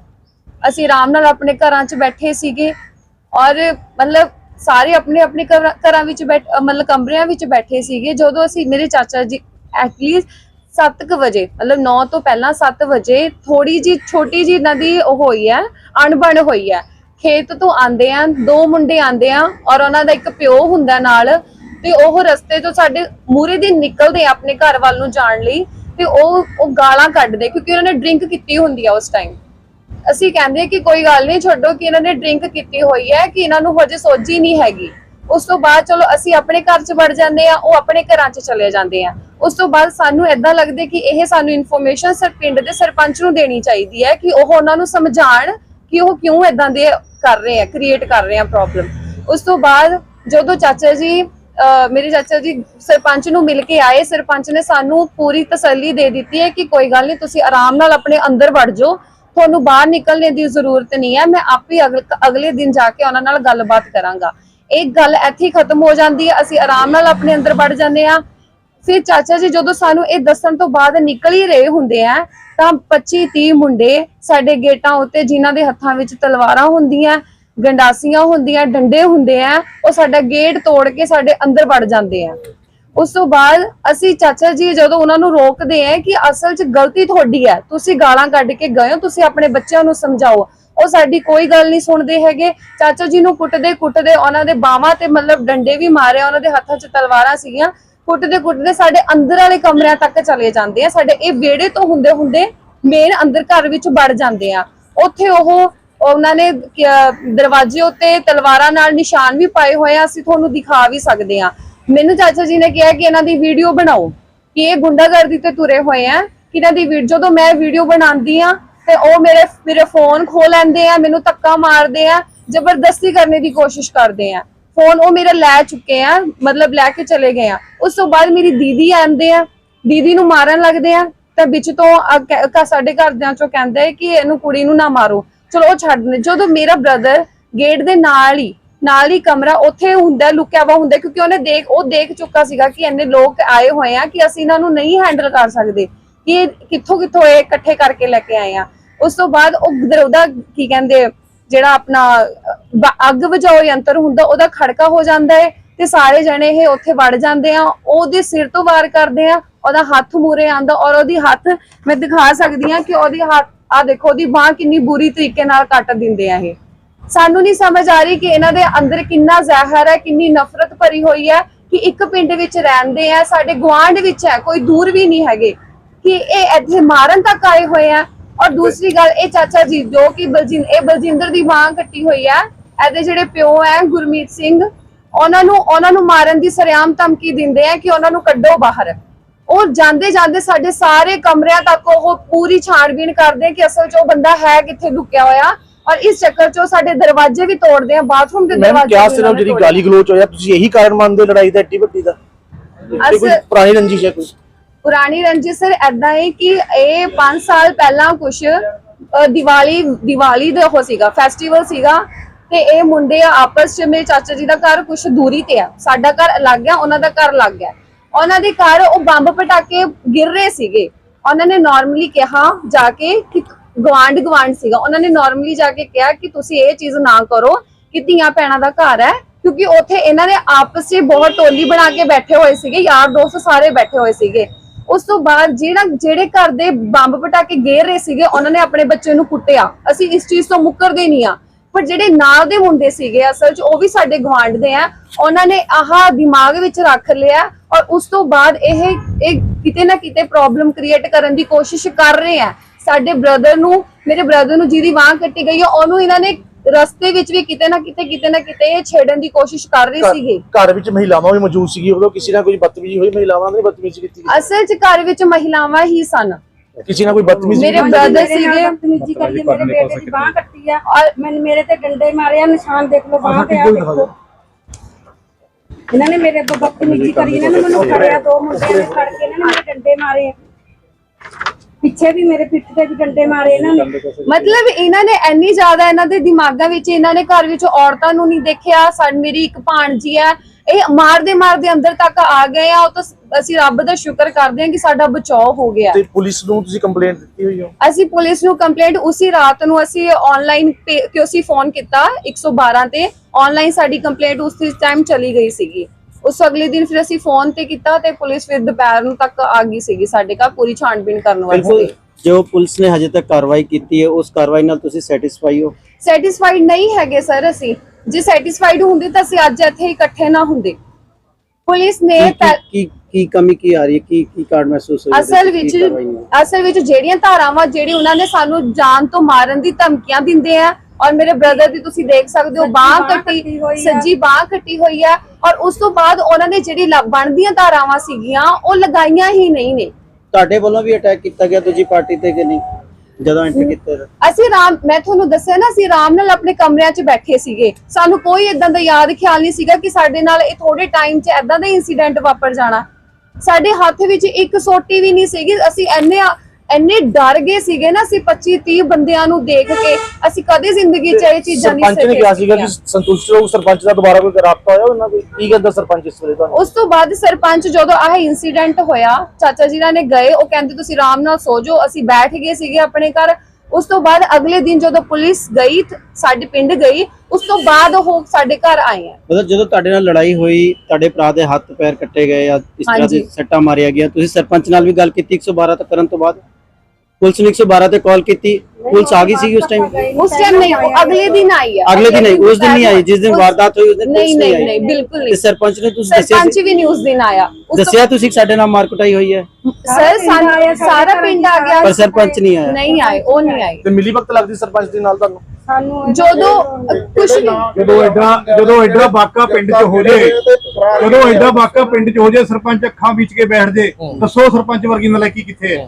ਅਸੀਂ ਆਰਾਮ ਨਾਲ ਆਪਣੇ ਘਰਾਂ 'ਚ ਬੈਠੇ ਸੀਗੇ ਔਰ ਮਤਲਬ ਸਾਰੇ ਆਪਣੇ ਆਪਣੇ ਘਰਾਂ ਘਰਾਂ ਵਿੱਚ ਬੈਠ ਮਤਲਬ ਕਮਰਿਆਂ ਵਿੱਚ ਬੈਠੇ ਸੀਗੇ। ਜਦੋਂ ਅਸੀਂ, ਮੇਰੇ ਚਾਚਾ ਜੀ ਐਟਲੀਸਟ 7:00 ਵਜੇ, ਮਤਲਬ 9 ਤੋਂ ਪਹਿਲਾਂ 7 ਵਜੇ ਥੋੜੀ ਜੀ ਛੋਟੀ ਜੀ ਨਦੀ ਉਹ ਹੋਈ ਹੈ, ਅਣਬਣ ਹੋਈ ਹੈ। ਖੇਤ ਤੋਂ ਆਂਦੇ ਆ ਦੋ ਮੁੰਡੇ ਆਂਦੇ ਆ ਔਰ ਉਹਨਾਂ ਦਾ ਇੱਕ ਪਿਓ ਹੁੰਦਾ ਨਾਲ ਤੇ ਉਹ ਰਸਤੇ ਤੋਂ ਸਾਡੇ ਮੂਰੇ ਦੀ ਨਿਕਲਦੇ ਆ ਆਪਣੇ ਘਰ ਵੱਲ ਨੂੰ ਜਾਣ ਲਈ। ਤੇ ਉਹ ਉਹ ਗਾਲਾਂ ਕੱਢਦੇ, ਕਿਉਂਕਿ ਉਹਨਾਂ ਨੇ ਡਰਿੰਕ ਕੀਤੀ ਹੁੰਦੀ ਆ ਉਸ ਟਾਈਮ ਅਸੀਂ ਕਹਿੰਦੇ ਕਿ ਕੋਈ ਗੱਲ ਨਹੀਂ, ਛੱਡੋ ਕਿ ਇਹਨਾਂ ਨੇ ਡਰਿੰਕ ਕੀਤੀ ਹੋਈ ਹੈ, ਕਿ ਇਹਨਾਂ ਨੂੰ ਹਜੇ ਸੋਝੀ ਨਹੀਂ ਹੈਗੀ। ਉਸ ਤੋਂ ਬਾਅਦ ਚਲੋ, ਅਸੀਂ ਆਪਣੇ ਘਰ 'ਚ ਵੜ ਜਾਂਦੇ ਆ, ਉਹ ਆਪਣੇ ਘਰਾਂ 'ਚ ਚਲੇ ਜਾਂਦੇ ਆ। ਉਸ ਤੋਂ ਬਾਅਦ ਸਾਨੂੰ ਐਦਾਂ ਲੱਗਦਾ ਕਿ ਇਹ ਸਾਨੂੰ ਇਨਫੋਰਮੇਸ਼ਨ ਸਰ ਪਿੰਡ ਦੇ ਸਰਪੰਚ ਨੂੰ ਦੇਣੀ ਚਾਹੀਦੀ ਹੈ, ਕਿ ਉਹ ਉਹਨਾਂ ਨੂੰ ਸਮਝਾਣ ਕਿ ਉਹ ਕਿਉਂ ਐਦਾਂ ਦੇ ਕਰ ਰਹੇ ਆ ਕ੍ਰੀਏਟ ਕਰ ਰਹੇ ਆ ਪ੍ਰੋਬਲਮ ਉਸ ਤੋਂ ਬਾਅਦ ਜਦੋਂ ਚਾਚਾ ਜੀ ਮੇਰੇ ਚਾਚਾ ਜੀ ਸਰਪੰਚ ਨੂੰ ਮਿਲ ਕੇ ਆਏ। ਸਰਪੰਚ ਨੇ ਸਾਨੂੰ ਪੂਰੀ ਤਸੱਲੀ ਦੇ ਦਿੱਤੀ ਹੈ ਕਿ ਕੋਈ ਗੱਲ ਨਹੀਂ, ਤੁਸੀਂ ਆਰਾਮ ਨਾਲ ਆਪਣੇ ਅੰਦਰ ਵੜ ਜਾਓ। ਤੁਹਾਨੂੰ ਬਾਹਰ ਨਿਕਲਣ ਦੀ ਜ਼ਰੂਰਤ ਨਹੀਂ ਹੈ। ਮੈਂ ਆਪੇ ਅਗਲ- ਅਗਲੇ ਦਿਨ ਜਾ ਕੇ ਉਹਨਾਂ ਨਾਲ ਗੱਲਬਾਤ ਕਰਾਂਗਾ। ਇਹ ਗੱਲ ਇੱਥੇ ਖਤਮ ਹੋ ਜਾਂਦੀ ਹੈ। ਅਸੀਂ ਆਰਾਮ ਨਾਲ ਆਪਣੇ ਅੰਦਰ ਵੜ ਜਾਂਦੇ ਆ ਫਿਰ ਚਾਚਾ ਜੀ, ਜਦੋਂ ਸਾਨੂੰ ਇਹ ਦੱਸਣ ਤੋਂ ਬਾਅਦ ਨਿਕਲ ਹੀ ਰਹੇ ਹੁੰਦੇ ਆ, ਤਾਂ 25 30 ਮੁੰਡੇ ਸਾਡੇ ਗੇਟਾਂ ਉੱਤੇ ਜਿਨ੍ਹਾਂ ਦੇ ਹੱਥਾਂ ਵਿੱਚ ਤਲਵਾਰਾਂ ਹੁੰਦੀਆਂ ਗੰਡਾਸੀਆਂ ਹੁੰਦੀਆਂ, ਡੰਡੇ ਹੁੰਦੇ ਆ, ਉਹ ਸਾਡਾ ਗੇਟ ਤੋੜ ਕੇ ਸਾਡੇ ਅੰਦਰ ਵੜ ਜਾਂਦੇ ਆ। ਉਸ ਤੋਂ ਬਾਅਦ ਅਸੀਂ ਚਾਚਾ ਜੀ ਜਦੋਂ ਉਹਨਾਂ ਨੂੰ ਰੋਕਦੇ ਆ ਕਿ ਅਸਲ 'ਚ ਗਲਤੀ ਤੁਹਾਡੀ ਹੈ ਤੁਸੀਂ ਗਾਲਾਂ ਕੱਢ ਕੇ ਗਏ ਹੋ, ਤੁਸੀਂ ਆਪਣੇ ਬੱਚਿਆਂ ਨੂੰ ਸਮਝਾਓ। ਉਹ ਸਾਡੀ ਕੋਈ ਗੱਲ ਨਹੀਂ ਸੁਣਦੇ ਹੈਗੇ। ਚਾਚਾ ਜੀ ਨੂੰ ਕੁੱਟਦੇ ਕੁੱਟਦੇ ਉਹਨਾਂ ਦੇ ਬਾਹਾਂ ਤੇ ਮਤਲਬ ਡੰਡੇ ਵੀ ਮਾਰੇ, ਉਹਨਾਂ ਦੇ ਹੱਥਾਂ 'ਚ ਤਲਵਾਰਾਂ ਸੀਗੀਆਂ। ਕੁੱਟਦੇ ਕੁੱਟਦੇ ਸਾਡੇ ਅੰਦਰ ਵਾਲੇ ਕਮਰਿਆਂ ਤੱਕ ਚਲੇ ਜਾਂਦੇ ਆ। ਸਾਡੇ ਇਹ ਵਿਹੜੇ ਤੋਂ ਹੁੰਦੇ ਹੁੰਦੇ ਮੇਨ ਅੰਦਰ ਘਰ ਵਿੱਚ ਵੜ ਜਾਂਦੇ ਆ। ਉੱਥੇ ਉਹ ਉਹਨਾਂ ਨੇ ਦਰਵਾਜ਼ੇ ਉੱਤੇ ਤਲਵਾਰਾਂ ਨਾਲ ਨਿਸ਼ਾਨ ਵੀ ਪਾਏ ਹੋਏ ਆ, ਅਸੀਂ ਤੁਹਾਨੂੰ ਦਿਖਾ ਵੀ ਸਕਦੇ ਆ ਮੈਨੂੰ ਚਾਚਾ ਜੀ ਨੇ ਕਿਹਾ ਕਿ ਇਹਨਾਂ ਦੀ ਵੀਡੀਓ ਬਣਾਓ, ਕਿ ਇਹ ਗੁੰਡਾਗਰਦੀ ਤੇ ਤੁਰੇ ਹੋਏ ਆ, ਕਿ ਇਹਨਾਂ ਦੀ ਵੀਡੀਓ ਜਦੋਂ ਮੈਂ ਵੀਡੀਓ ਬਣਾਉਂਦੀ ਆ, ਤੇ ਉਹ ਮੇਰੇ ਮੇਰੇ ਫੋਨ ਖੋ ਲੈਂਦੇ ਆ, ਮੈਨੂੰ ਧੱਕਾ ਮਾਰਦੇ ਆ, ਜ਼ਬਰਦਸਤੀ ਕਰਨ ਦੀ ਕੋਸ਼ਿਸ਼ ਕਰਦੇ ਆ। ਫੋਨ ਉਹ ਮੇਰਾ ਲੈ ਚੁੱਕੇ ਆ, ਮਤਲਬ ਲੈ ਕੇ ਚਲੇ ਗਏ ਆ। ਉਸ ਤੋਂ ਬਾਅਦ ਮੇਰੀ ਦੀਦੀ ਆਂਦੇ ਆ, ਦੀਦੀ ਨੂੰ ਮਾਰਨ ਲੱਗਦੇ ਆ, ਤਾਂ ਵਿੱਚ ਤੋਂ ਆ ਸਾਡੇ ਘਰਦਿਆਂ ਚੋਂ ਕਹਿੰਦਾ ਹੈ ਕਿ ਇਹਨੂੰ ਕੁੜੀ ਨੂੰ ਨਾ ਮਾਰੋ। ਚਲੋ ਉਹ ਛੱਡਨੇ ਜਦੋਂ ਮੇਰਾ ਬ੍ਰਦਰ ਗੇਟ ਦੇ ਨਾਲ ਹੀ ਨਾਲ ਹੀ ਕਮਰਾ ਉੱਥੇ ਹੁੰਦਾ, ਲੁਕਿਆ ਵਾ ਹੁੰਦਾ, ਕਿਉਂਕਿ ਉਹਨੇ ਦੇਖ, ਉਹ ਦੇਖ ਚੁੱਕਾ ਸੀਗਾ ਕਿ ਇੰਨੇ ਲੋਕ ਆਏ ਹੋਏ ਆ ਕਿ ਅਸੀਂ ਇਹਨਾਂ ਨੂੰ ਨਹੀਂ ਹੈਂਡਲ ਕਰ ਸਕਦੇ, ਕਿ ਇਹ ਕਿੱਥੋਂ ਕਿੱਥੋਂ ਇਹ ਇਕੱਠੇ ਕਰਕੇ ਲੈ ਕੇ ਆਏ ਆ। ਉਸ ਤੋਂ ਬਾਅਦ ਉਹ ਉਹਦਾ ਕੀ ਕਹਿੰਦੇ, ਜਿਹੜਾ ਆਪਣਾ ਅੱਗ ਬੁਝਾਓ ਯੰਤਰ ਹੁੰਦਾ, ਉਹਦਾ ਖੜਕਾ ਹੋ ਜਾਂਦਾ ਹੈ ਤੇ ਸਾਰੇ ਜਣੇ ਇਹ ਉੱਥੇ ਵੜ ਜਾਂਦੇ ਆ। ਉਹਦੇ ਸਿਰ ਤੋਂ ਵਾਰ ਕਰਦੇ ਆ, ਉਹਦਾ ਹੱਥ ਮੂਰੇ ਆਂਦਾ ਔਰ ਉਹਦੀ ਹੱਥ, ਮੈਂ ਦਿਖਾ ਸਕਦੀ ਆ ਕਿ ਉਹਦੀ ਹੱਥ ਆ ਦੇਖੋ ਉਹਦੀ ਬਾਹ ਕਿੰਨੀ ਬੁਰੀ ਤਰੀਕੇ ਨਾਲ ਕੱਟ ਦਿੰਦੇ ਆ ਇਹ। ਸਾਨੂੰ ਨਹੀਂ ਸਮਝ ਆ ਰਹੀ ਕਿ ਇਹਨਾਂ ਦੇ ਅੰਦਰ ਕਿੰਨਾ ਜ਼ਹਿਰ ਹੈ, ਕਿੰਨੀ ਨਫ਼ਰਤ ਭਰੀ ਹੋਈ ਹੈ ਕਿ ਇੱਕ ਪਿੰਡ ਵਿੱਚ ਰਹਿੰਦੇ ਆ, ਸਾਡੇ ਗੁਆਂਢ ਵਿੱਚ ਹੈ, ਕੋਈ ਦੂਰ ਵੀ ਨਹੀਂ ਹੈਗੇ। ਕਿ ਇਹ ਇੱਥੇ ਮਾਰਨ ਤੱਕ ਆਏ ਹੋਏ ਆ। ਔਰ ਦੂਸਰੀ ਗੱਲ, ਇਹ ਚਾਚਾ ਜੀ, ਜੋ ਕਿ ਬਲਜਿੰ, ਇਹ ਬਲਜਿੰਦਰ ਦੀ ਬਾਂਹ ਕੱਟੀ ਹੋਈ ਹੈ ਇਹਦੇ ਜਿਹੜੇ ਪਿਓ ਹੈ, ਗੁਰਮੀਤ ਸਿੰਘ, ਉਹਨਾਂ ਨੂੰ ਉਹਨਾਂ ਨੂੰ ਮਾਰਨ ਦੀ ਸਰਿਆਮ ਧਮਕੀ ਦਿੰਦੇ ਆ ਕਿ ਉਹਨਾਂ ਨੂੰ ਕੱਢੋ ਬਾਹਰ। ਉਹ ਜਾਂਦੇ ਜਾਂਦੇ ਸਾਡੇ ਸਾਰੇ ਕਮਰਿਆਂ ਤੱਕ ਉਹ ਪੂਰੀ ਛਾਣਬੀਣ ਕਰਦੇ ਆ ਕਿ ਅਸਲ 'ਚ ਉਹ ਬੰਦਾ ਹੈ ਕਿੱਥੇ ਲੁਕਿਆ ਹੋਇਆ। ਔਰ ਇਸ ਚੱਕਰ 'ਚ ਉਹ ਸਾਡੇ ਦਰਵਾਜ਼ੇ ਵੀ ਤੋੜਦੇ ਆ ਬਾਥਰੂਮ ਦੇ ਦਰਵਾਜ਼ੇ ਕਿਆ ਵੀ ਸਿਰਫ ਉਹਨਾਂ ਨੇ ਜਿਹੜੀ ਤੋੜੇ। ਗਾਲੀ ਗਲੋਚ ਹੋਇਆ ਤੁਸੀਂ ਇਹੀ ਕਾਰਨ ਮੰਨਦੇ ਹੋ ਲੜਾਈ ਦਾ ਏਡੀ ਵੱਡੀ ਦਾ? ਤੇ ਕੋਈ ਅਸ- ਪੁਰਾਣੀ ਰੰਜਿਸ਼ ਹੈ ਕੋਈ? ਪੁਰਾਣੀ ਰੰਜਿਸ਼ ਸਰ ਐਦਾਂ ਹੈ ਕਿ ਇਹ 5 ਸਾਲ ਪਹਿਲਾਂ ਕੁਝ ਦੀਵਾਲੀ ਦੀਵਾਲੀ ਦਾ ਉਹ ਸੀਗਾ ਫੈਸਟੀਵਲ ਸੀਗਾ ਤੇ ਇਹ ਮੁੰਡੇ ਆਪਸ ਚ ਮੇਰੇ ਚਾਚਾ ਜੀ ਦਾ ਘਰ ਕੁਝ ਦੂਰੀ ਤੇ ਆ। ਸਾਡਾ ਘਰ ਅਲੱਗ ਆ ਉਹਨਾਂ ਦਾ ਘਰ ਅਲੱਗ ਹੈ ਉਹਨਾਂ ਦੇ ਘਰ ਉਹ ਬੰਬ ਪਟਾਕੇ ਗਿਰ ਰਹੇ ਸੀਗੇ। ਉਹਨਾਂ ਨੇ ਨਾਰਮਲੀ ਕਿਹਾ ਜਾ ਕੇ ਕਿ ਗਵਾਂਡ ਗਵਾਂਡ ਸੀਗਾ। ਉਹਨਾਂ ਨੇ ਨਾਰਮਲੀ ਜਾ ਕੇ ਕਿਹਾ ਕਿ ਤੁਸੀਂ ਇਹ ਚੀਜ਼ ਨਾ ਕਰੋ ਕਿ ਧੀਆਂ ਭੈਣਾਂ ਦਾ ਘਰ ਹੈ, ਕਿਉਂਕਿ ਉੱਥੇ ਇਹਨਾਂ ਨੇ ਆਪਸ 'ਚ ਬਹੁਤ ਟੋਲੀ ਬਣਾ ਕੇ ਬੈਠੇ ਹੋਏ ਸੀਗੇ, ਯਾਰ ਦੋਸਤ ਸਾਰੇ ਬੈਠੇ ਹੋਏ ਸੀਗੇ। ਉਸ ਤੋਂ ਬਾਅਦ ਜਿਹੜਾ, ਜਿਹੜੇ ਘਰ ਦੇ ਬੰਬ ਪਟਾਕੇ ਗੇਰ ਰਹੇ ਸੀਗੇ, ਉਹਨਾਂ ਨੇ ਆਪਣੇ ਬੱਚੇ ਨੂੰ ਕੁੱਟਿਆ। ਅਸੀਂ ਇਸ ਚੀਜ਼ ਤੋਂ ਮੁੱਕਰਦੇ ਨਹੀਂ ਆ ਪਰ ਜਿਹੜੇ ਨਾਲ ਦੇ ਮੁੰਡੇ ਸੀਗੇ ਅਸਲ 'ਚ, ਉਹ ਵੀ ਸਾਡੇ ਗਵਾਂਢ ਦੇ ਆ। ਉਹਨਾਂ ਨੇ ਆਹ ਦਿਮਾਗ ਵਿੱਚ ਰੱਖ ਲਿਆ ਔਰ ਉਸ ਤੋਂ ਬਾਅਦ ਇਹ ਇਹ ਕਿਤੇ ਨਾ ਕਿਤੇ ਪ੍ਰੋਬਲਮ ਕ੍ਰੀਏਟ ਕਰਨ ਦੀ ਕੋਸ਼ਿਸ਼ ਕਰ ਰਹੇ ਆ। ਸਾਡੇ ਬ੍ਰਦਰ ਨੂੰ ਮੇਰੇ ਬ੍ਰਦਰ ਨੂੰ ਜਿਹਦੀ ਬਾਂਹ ਕੱਟੀ ਗਈ ਆ ਉਹਨੂੰ ਇਹਨਾਂ ਨੇ ਰਸਤੇ ਵਿੱਚ ਵੀ ਕਿਤੇ ਨਾ ਕਿਤੇ ਕਿਤੇ ਨਾ ਕਿਤੇ ਇਹ ਛੇੜਨ ਦੀ ਕੋਸ਼ਿਸ਼ ਕਰ ਰਹੇ ਸੀਗੇ। ਘਰ ਵਿੱਚ ਮਹਿਲਾਵਾਂ ਵੀ ਮੌਜੂਦ ਸੀਗੀ ਉਦੋਂ ਕਿਸੇ ਨਾਲ ਕੋਈ ਬਦਤਮੀਜ਼ੀ ਹੋਈ ਮਹਿਲਾਵਾਂ ਨੇ ਬਦਤਮੀਜ਼ੀ ਕੀਤੀ ਅਸਲ 'ਚ ਘਰ ਵਿੱਚ ਮਹਿਲਾਵਾਂ ਹੀ ਸਨ। ਕਿਸੇ ਨਾਲ ਕੋਈ ਬਦਤਮੀਜ਼ੀ ਮੇਰੇ ਨਾਲ ਸੀਗੇ। ਬਦਤਮੀਜ਼ੀ ਕਰੀ ਹੈ, ਮੇਰੇ ਬੇਟੇ ਦੀ ਬਾਹ ਕੱਟੀ ਆ। ਮੈਨੂੰ ਮੇਰੇ ਤੇ ਡੰਡੇ ਮਾਰੇ ਆ ਨਿਸ਼ਾਨ ਦੇਖ ਲਓ ਬਾਹ ਤੇ ਆ ਦੇਖੋ। ਇਹਨਾਂ ਨੇ ਮੇਰੇ ਤੋਂ ਬਦਤਮੀਜ਼ੀ ਕਰੀ ਇਹਨਾਂ ਨੇ ਮੈਨੂੰ ਫੜਿਆ ਦੋ ਮੁੰਡਿਆਂ ਨੇ ਫੜ ਕੇ ਇਹਨਾਂ ਨੇ ਮੇਰੇ ਡੰਡੇ ਮਾਰੇ। ਆ ਪਿੱਛੇ ਵੀ ਮੇਰੇ ਪਿੱਠ ਤੇ ਵੀ ਡੰਡੇ ਮਾਰੇ ਇਹਨਾਂ ਨੇ। ਮਤਲਬ ਇਹਨਾਂ ਨੇ ਇੰਨੀ ਜ਼ਿਆਦਾ ਇਹਨਾਂ ਦੇ ਦਿਮਾਗਾਂ ਵਿੱਚ ਇਹਨਾਂ ਨੇ ਘਰ ਵਿੱਚ ਔਰਤਾਂ ਨੂੰ ਨਹੀਂ ਦੇਖਿਆ ਸਾਡ ਮੇਰੀ ਇੱਕ ਭਾਣਜੀ ਹੈ ਇਹ ਮਾਰਦੇ ਮਾਰਦੇ ਅੰਦਰ ਤੱਕ ਆ ਗਏ ਆ ਉਹ ਤਾਂ ਅਸੀਂ ਰੱਬ ਦਾ ਸ਼ੁਕਰ ਕਰਦੇ ਹਾਂ ਕਿ ਸਾਡਾ ਬਚਾਅ ਹੋ ਗਿਆ। ਤੇ ਪੁਲਿਸ ਨੂੰ ਤੁਸੀਂ ਕੰਪਲੇਂਟ ਦਿੱਤੀ ਹੋਈ ਹੋ ਅਸੀਂ ਪੁਲਿਸ ਨੂੰ ਕੰਪਲੇਂਟ ਉਸੇ ਰਾਤ ਨੂੰ ਅਸੀਂ ਆਨਲਾਈਨ ਕਿ ਅਸੀਂ ਫੋਨ ਕੀਤਾ 112 ਤੇ ਆਨਲਾਈਨ ਸਾਡੀ ਕੰਪਲੇਂਟ ਉਸ ਟਾਈਮ ਚਲੀ ਗਈ ਸੀਗੀ। ਉਸ ਅਗਲੇ ਦਿਨ ਫਿਰ ਅਸੀਂ ਫੋਨ ਤੇ ਕੀਤਾ ਤੇ ਪੁਲਿਸ ਫਿਰ ਦੁਪਹਿਰ ਨੂੰ ਤੱਕ ਆ ਗਈ ਸੀਗੀ ਸਾਡੇ ਘਰ ਪੂਰੀ ਛਾਣਬੀਣ ਕਰਨ ਵਾਸਤੇ। ਜੋ ਪੁਲਿਸ ਨੇ ਹਜੇ ਤੱਕ ਕਾਰਵਾਈ ਕੀਤੀ ਹੈ ਉਸ ਕਾਰਵਾਈ ਨਾਲ ਤੁਸੀਂ ਸੈਟੀਸਫਾਈ ਹੋ? ਸੈਟੀਸਫਾਈਡ ਨਹੀਂ ਹੈਗੇ ਸਰ ਅਸੀਂ। ਜੇ ਸੈਟੀਸਫਾਈਡ ਹੁੰਦੇ ਤਾਂ ਅਸੀਂ ਅੱਜ ਇੱਥੇ ਇਕੱਠੇ ਨਾ ਹੁੰਦੇ। ਪੁਲਿਸ ਨੇ ਕੀ- ਕੀ ਕੀ ਕਮੀ ਕੀ ਆ ਰਹੀ ਹੈ? ਕੀ ਕੀ ਕਾਰਡ ਮਹਿਸੂਸ ਹੋਈ ਅਸਲ ਵਿੱਚ ਅਸਲ ਵਿੱਚ ਜਿਹੜੀਆਂ ਧਾਰਾਵਾਂ ਜਿਹੜੀ ਉਹਨਾਂ ਨੇ ਸਾਨੂੰ ਜਾਨ ਤੋਂ ਮਾਰਨ ਦੀ ਧਮਕੀਆਂ ਦਿੰਦੇ ਆ ਔਰ ਮੇਰੇ ਬ੍ਰਦਰ ਦੀ ਤੁਸੀਂ ਦੇਖ ਸਕਦੇ ਹੋ ਬਾਹ ਬਾਂਹ ਕੱਟੀ ਕੱਟੀ ਹੋਈ ਆ। ਸੱਜੀ ਬਾਹ ਕੱਟੀ ਹੋਈ ਆ ਔਰ ਉਸ ਤੋਂ ਬਾਅਦ ਉਹਨਾਂ ਨੇ ਜਿਹੜੀ ਲ- ਬਣਦੀਆਂ ਧਾਰਾਵਾਂ ਸੀਗੀਆਂ ਉਹ ਲਗਾਈਆਂ ਹੀ ਨਹੀਂ ਨੇ। ਤੁਹਾਡੇ ਵੱਲੋਂ ਵੀ ਅਟੈਕ ਕੀਤਾ ਗਿਆ ਦੂਜੀ ਪਾਰਟੀ ਤੇ ਕਿ ਨਹੀਂ? ਜਦੋਂ ਐਂਟਰ ਕੀਤੇ ਤਾਂ? ਅਸੀਂ ਰਾਮ ਮੈਂ ਤੁਹਾਨੂੰ ਦੱਸਿਆ ਨਾ ਅਸੀਂ ਆਰਾਮ ਨਾਲ ਆਪਣੇ ਕਮਰਿਆਂ 'ਚ ਬੈਠੇ ਸੀਗੇ। ਸਾਨੂੰ ਕੋਈ ਇਦਾਂ ਦਾ ਯਾਦ ਖਿਆਲ ਨਹੀਂ ਸੀਗਾ ਕਿ ਸਾਡੇ ਨਾਲ ਇਹ ਥੋੜੇ ਟਾਈਮ 'ਚ ਇਦਾਂ ਦਾ ਇਨਸੀਡੈਂਟ ਵਾਪਰ ਜਾਣਾ। ਸਾਡੇ ਹੱਥ ਵਿੱਚ ਇੱਕ ਸੋਟੀ ਵੀ ਨਹੀਂ ਸੀਗੀ। ਅਸੀਂ ਇੰਨੇ ਇੰਨੇ ਡਰ ਗਏ ਸੀਗੇ ਨਾ ਅਸੀਂ 25 30 ਬੰਦਿਆਂ ਨੂੰ ਦੇਖ ਕੇ ਅਸੀਂ ਕਦੇ ਜ਼ਿੰਦਗੀ 'ਚ ਇਹ ਚੀਜ਼ਾਂ ਨਹੀਂ ਸਰਪੰਚ ਨੇ ਕਿਹਾ ਸੀਗਾ ਕਿ। ਸੰਤੁਸ਼ਟ ਰਹੋ ਸਰਪੰਚ ਦਾ ਦੁਬਾਰਾ ਕੋਈ ਰਾਬਤਾ ਹੋਇਆ ਉਹਨਾਂ ਕੋਈ? ਕੀ ਕਹਿੰਦਾ ਸਰਪੰਚ ਇਸ ਵੇਲੇ ਤੁਹਾਨੂੰ? ਉਸ ਤੋਂ ਬਾਅਦ ਸਰਪੰਚ ਜਦੋਂ ਆਹ ਇਨਸੀਡੈਂਟ ਹੋਇਆ ਚਾਚਾ ਜੀ ਨਾਲ ਨੇ ਗਏ ਉਹ ਕਹਿੰਦੇ ਤੁਸੀਂ ਆਰਾਮ ਨਾਲ ਸੋ ਜਾਓ ਅਸੀਂ ਬੈਠ ਗਏ ਸੀਗੇ ਆਪਣੇ ਘਰ। ਉਸ ਤੋਂ ਬਾਅਦ ਅਗਲੇ ਦਿਨ ਜਦੋਂ ਪੁਲਿਸ ਗਈ ਸਾਡੇ ਪਿੰਡ ਗਈ ਉਸ ਤੋਂ ਬਾਅਦ ਉਹ ਸਾਡੇ ਘਰ ਆਏ ਆ ਮਤਲਬ ਜਦੋਂ ਤੁਹਾਡੇ ਨਾਲ ਲੜਾਈ ਹੋਈ ਤੁਹਾਡੇ ਭਰਾ ਦੇ ਹੱਥ ਪੈਰ ਕੱਟੇ ਗਏ ਜਾਂ ਇਸ ਤਰ੍ਹਾਂ ਦੇ ਹਾਂਜੀ। ਸੱਟਾਂ ਮਾਰਿਆ ਗਿਆ ਤੁਸੀਂ ਸਰਪੰਚ ਨਾਲ ਵੀ ਗੱਲ ਕੀਤੀ 112 ਤੱਕ ਕਰਨ ਤੋਂ ਬਾਅਦ ਪੁਲਿਸ ਨੇ 112 ਤੇ ਕਾਲ ਕੀਤੀ ਪੁਲਿਸ ਆ ਗਈ ਸੀ ਉਸ ਟਾਈਮ ਉਸ ਟਾਈਮ ਨਹੀਂ ਉਹ ਅਗਲੇ ਦਿਨ ਆਈ ਆ। ਅਗਲੇ ਦਿਨ ਨਹੀਂ ਉਸ ਦਿਨ ਨਹੀਂ ਆਈ ਜਿਸ ਦਿਨ ਵਾਰਦਾਤ ਹੋਈ ਉਸ ਦਿਨ ਪੁਲਿਸ ਨਹੀਂ ਨਹੀਂ ਨਹੀਂ ਆਈ। ਨਹੀਂ ਬਿਲਕੁਲ ਤੇ ਨਹੀਂ ਸਰਪੰਚ ਨੇ ਤੁਸੀਂ ਦੱਸਿਆ ਸਰਪੰਚ ਸੀ- ਵੀ ਨਹੀਂ ਉਸ ਦਿਨ ਆਇਆ। ਉਸ ਤੋਂ- ਦੱਸਿਆ ਤੁਸੀਂ ਕਿ ਸਾਡੇ ਨਾਲ ਮਾਰ ਕੁਟਾਈ ਹੋਈ ਹੈ? ਸਰ ਸਾਨੂੰ ਸਾਰਾ ਪਿੰਡ ਆ ਗਿਆ। ਪਰ ਸਰਪੰਚ ਨਹੀਂ ਆਇਆ। ਨਹੀਂ ਆਏ ਉਹ ਨਹੀਂ ਆਏ। ਤੇ ਮਿਲੀ ਵਕਤ ਲੱਗਦੀ ਸਰਪੰਚ ਦੇ ਨਾਲ ਤੁਹਾਨੂੰ? ਸਾਨੂੰ ਜਦੋਂ ਕੁਝ ਨਹੀਂ। ਜਦੋਂ ਐਡਾ ਜਦੋਂ ਐਡਾ ਵਾਕਾ ਪਿੰਡ 'ਚ ਹੋ ਜੇ ਜਦੋਂ ਐਡਾ ਵਾਕਾ ਪਿੰਡ 'ਚ ਹੋ ਜੇ ਸਰਪੰਚ ਅੱਖਾਂ ਵਿੱਚ ਕੇ ਬੈਠ ਜੇ ਦੱਸੋ ਸਰਪੰਚ ਵਰਗੀ ਨਲਾਇਕੀ ਕਿੱਥੇ ਹੈ।